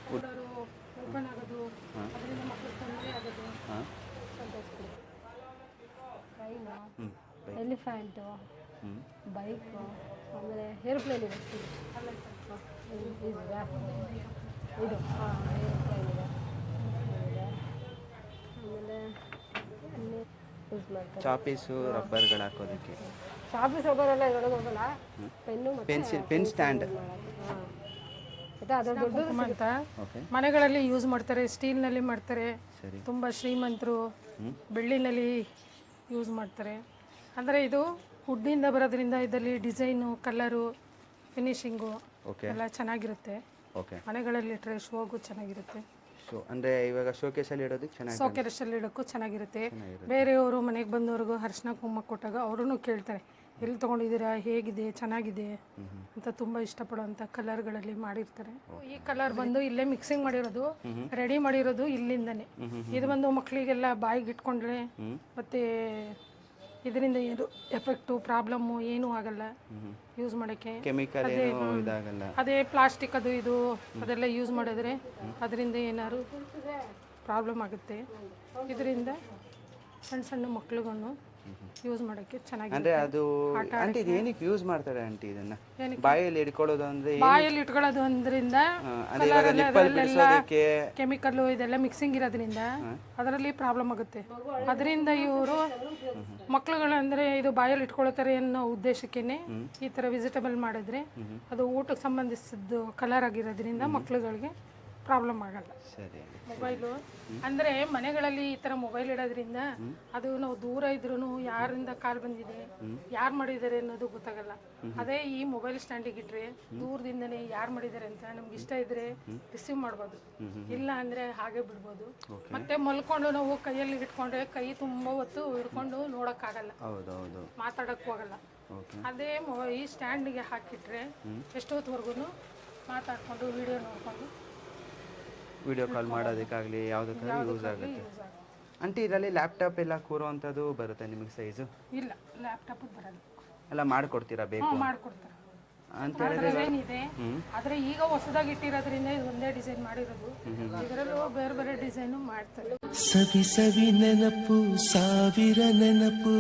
ಪೌಡರು ಓಪನ್ ಆಗೋದು ಅದರಿಂದ ಮಕ್ಕಳು ತೊಂದರೆ ಆಗೋದು. ಹಾಂ. ಟ್ರೈನು ಹ್ಞೂ ಎಲಿಫೆಂಟು ಹ್ಞೂ ಬೈಕು ಆಮೇಲೆ ಏರ್ಪ್ಲೇನ್ ಇದೆ ಇದು ಹಾಂ ಯೂಸ್ ಮಾಡ್ತಾರೆ ಚಾಪೀಸು ರಬ್ಬರ್ಗಳು ಹಾಕೋದಕ್ಕೆ. ರಬ್ಬರ್ ಹೋಗೋರೆಲ್ಲ ಇರೋದು ಹೋಗಲ್ಲ? ಪೆನ್ನು ಮತ್ತು ಪೆನ್ಸಿಲ್ ಪೆನ್ ಸ್ಟ್ಯಾಂಡ್. ಮತ್ತೆ ಅದು ದೊಡ್ಡದು ಅಂತ ಓಕೆ ಮನೆಗಳಲ್ಲಿ ಯೂಸ್ ಮಾಡ್ತಾರೆ ಸ್ಟೀಲ್ನಲ್ಲಿ ಮಾಡ್ತಾರೆ. ತುಂಬ ಶ್ರೀಮಂತರು ಬೆಳ್ಳಿನಲ್ಲಿ ಯೂಸ್ ಮಾಡ್ತಾರೆ. ಅಂದರೆ ಇದು ಹುಡ್ಡಿಂದ ಬರೋದ್ರಿಂದ ಇದರಲ್ಲಿ ಡಿಸೈನು ಕಲರು ಫಿನಿಶಿಂಗು ಓಕೆ ಎಲ್ಲ ಚೆನ್ನಾಗಿರುತ್ತೆ. ಓಕೆ ಮನೆಗಳಲ್ಲಿ ಇಟ್ಟರೆ ಶೋಗೂ ಚೆನ್ನಾಗಿರುತ್ತೆ. ಸೊ ಅಂದ್ರೆ ಇವಾಗ ಶೋಕೇಸಲ್ಲಿ ಇಡೋದಕ್ಕೆ ಚೆನ್ನಾಗಿ ಸೌಕರ್ಯದಲ್ಲಿ ಇಡೋಕ್ಕೂ ಚೆನ್ನಾಗಿರುತ್ತೆ. ಬೇರೆಯವರು ಮನೆಗೆ ಬಂದವ್ರಿಗೂ ಅರ್ಶಿನ ಕುಮ್ಮ ಕೊಟ್ಟಾಗ ಅವರೂ ಕೇಳ್ತಾರೆ ಎಲ್ಲಿ ತೊಗೊಂಡಿದ್ದೀರಾ? ಹೇಗಿದೆ? ಚೆನ್ನಾಗಿದೆ? ಅಂತ ತುಂಬಾ ಇಷ್ಟಪಡುವಂಥ ಕಲರ್ಗಳಲ್ಲಿ ಮಾಡಿರ್ತಾರೆ. ಈ ಕಲರ್ ಬಂದು ಇಲ್ಲೇ ಮಿಕ್ಸಿಂಗ್ ಮಾಡಿರೋದು ರೆಡಿ ಮಾಡಿರೋದು ಇಲ್ಲಿಂದನೇ. ಇದು ಬಂದು ಮಕ್ಕಳಿಗೆಲ್ಲ ಬಾಯಿಗೆ ಇಟ್ಕೊಂಡ್ರೆ ಮತ್ತೆ ಇದರಿಂದ ಏನು ಎಫೆಕ್ಟು ಪ್ರಾಬ್ಲಮ್ಮು ಏನೂ ಆಗಲ್ಲ. ಯೂಸ್ ಮಾಡೋಕ್ಕೆ. ಕೆಮಿಕಲ್ ಏನು ಇದಾಗಲ್ಲ. ಅದೇ ಪ್ಲಾಸ್ಟಿಕ್ ಅದು ಇದು ಅದೆಲ್ಲ ಯೂಸ್ ಮಾಡಿದ್ರೆ ಅದರಿಂದ ಏನಾದ್ರು ಪ್ರಾಬ್ಲಮ್ ಆಗುತ್ತೆ. ಇದರಿಂದ ಸಣ್ಣ ಸಣ್ಣ ಮಕ್ಳುಗಳನ್ನು ಯೂಸ್ ಮಾಡೋಕೆ ಚೆನ್ನಾಗಿದೆ ಅಂದ್ರೆ ಅದು ಆಂಟಿ ಇದು ಏನಕ್ಕೆ ಯೂಸ್ ಮಾಡ್ತಾರೆ ಆಂಟಿ ಇದನ್ನ? ಬಾಯಲ್ಲಿ ಹಿಡ್ಕೊಳ್ಳೋದು ಅಂದರೆ ಬಾಯಲ್ಲಿ ಇಟ್ಕೊಳ್ಳೋದು ಅಂದ್ರಿಂದ ಅದೇ ಇವಾಗ ನಿಪ್ಪಲ್ಲಿ ಬಿಡಿಸೋದಕ್ಕೆ ಕೆಮಿಕಲ್ಲು ಇದೆಲ್ಲ ಮಿಕ್ಸಿಂಗ್ ಇರೋದ್ರಿಂದ ಅದರಲ್ಲಿ ಪ್ರಾಬ್ಲಮ್ ಆಗುತ್ತೆ. ಅದರಿಂದ ಇವರು ಮಕ್ಳುಗಳಂದ್ರೆ ಇದು ಬಾಯಲ್ಲಿ ಇಟ್ಕೊಳ್ತಾರೆ ಅನ್ನೋ ಉದ್ದೇಶಕ್ಕೇನೆ ಈ ತರ ವೆಜಿಟೇಬಲ್ ಮಾಡಿದ್ರೆ ಅದು ಊಟಕ್ಕೆ ಸಂಬಂಧಿಸಿದ್ದು ಕಲರ್ ಆಗಿರೋದ್ರಿಂದ ಮಕ್ಳುಗಳಿಗೆ ಪ್ರಾಬ್ಲಮ್ ಆಗಲ್ಲ. ಸರಿ. ಮೊಬೈಲು ಅಂದರೆ ಮನೆಗಳಲ್ಲಿ ಈ ಥರ ಮೊಬೈಲ್ ಇಡೋದ್ರಿಂದ ಅದು ನಾವು ದೂರ ಇದ್ರೂ ಯಾರಿಂದ ಕಾಲ್ ಬಂದಿದೆ ಯಾರು ಮಾಡಿದ್ದಾರೆ ಅನ್ನೋದು ಗೊತ್ತಾಗಲ್ಲ. ಅದೇ ಈ ಮೊಬೈಲ್ ಸ್ಟ್ಯಾಂಡಿಗೆ ಇಟ್ರೆ ದೂರದಿಂದನೇ ಯಾರು ಮಾಡಿದ್ದಾರೆ ಅಂತ ನಮ್ಗೆ ಇಷ್ಟ ಇದ್ರೆ ರಿಸೀವ್ ಮಾಡ್ಬೋದು. ಇಲ್ಲ ಅಂದರೆ ಹಾಗೆ ಬಿಡ್ಬೋದು. ಮತ್ತೆ ಮಲ್ಕೊಂಡು ನಾವು ಕೈಯಲ್ಲಿ ಇಟ್ಕೊಂಡ್ರೆ ಕೈ ತುಂಬ ಹೊತ್ತು ಹಿಡ್ಕೊಂಡು ನೋಡೋಕ್ಕಾಗಲ್ಲ. ಮಾತಾಡೋಕ್ಕೂ ಆಗಲ್ಲ. ಅದೇ ಈ ಸ್ಟ್ಯಾಂಡಿಗೆ ಹಾಕಿಟ್ರೆ ಎಷ್ಟೊತ್ತವರೆಗೂ ಮಾತಾಡ್ಕೊಂಡು ವಿಡಿಯೋ ನೋಡ್ಕೊಂಡು ವಿಡಿಯೋ ಕಾಲ್ ಮಾಡೋದಕ್ಕಾಗಲಿ ಯಾವುದಕ್ಕಾಗಲಿ ಯೂಸ್ ಆಗುತ್ತೆ. ಆಂಟಿ ಇದರಲ್ಲಿ ಲ್ಯಾಪ್ಟಾಪ್ ಎಲ್ಲ ಕೂರೋವಂಥದ್ದು ಬರುತ್ತೆ ನಿಮಗೆ ಸೈಜು ಇಲ್ಲ ಲ್ಯಾಪ್ಟಾಪ್ ಬರಲ್ಲ. ಎಲ್ಲ ಮಾಡಿಕೊಡ್ತೀರಾ ಬೇಕು ಮಾಡ್ಕೊಡ್ತಾರೆ. ಅಂತ ಹೇಳಿದ್ರೆ ಏನಿದೆ ಆದ್ರೆ ಈಗ ಹೊಸದಾಗಿ ಇಟ್ಟಿರೋದ್ರಿಂದ ಇದು ಒಂದೇ ಡಿಸೈನ್ ಮಾಡಿರೋದು. ಇದರಲ್ಲೂ ಬೇರೆ ಬೇರೆ ಡಿಸೈನ್ ಮಾಡ್ತಾರೆ. ಸವಿ ಸವಿ ನೆನಪು ಸಾವಿರ ನೆನಪು.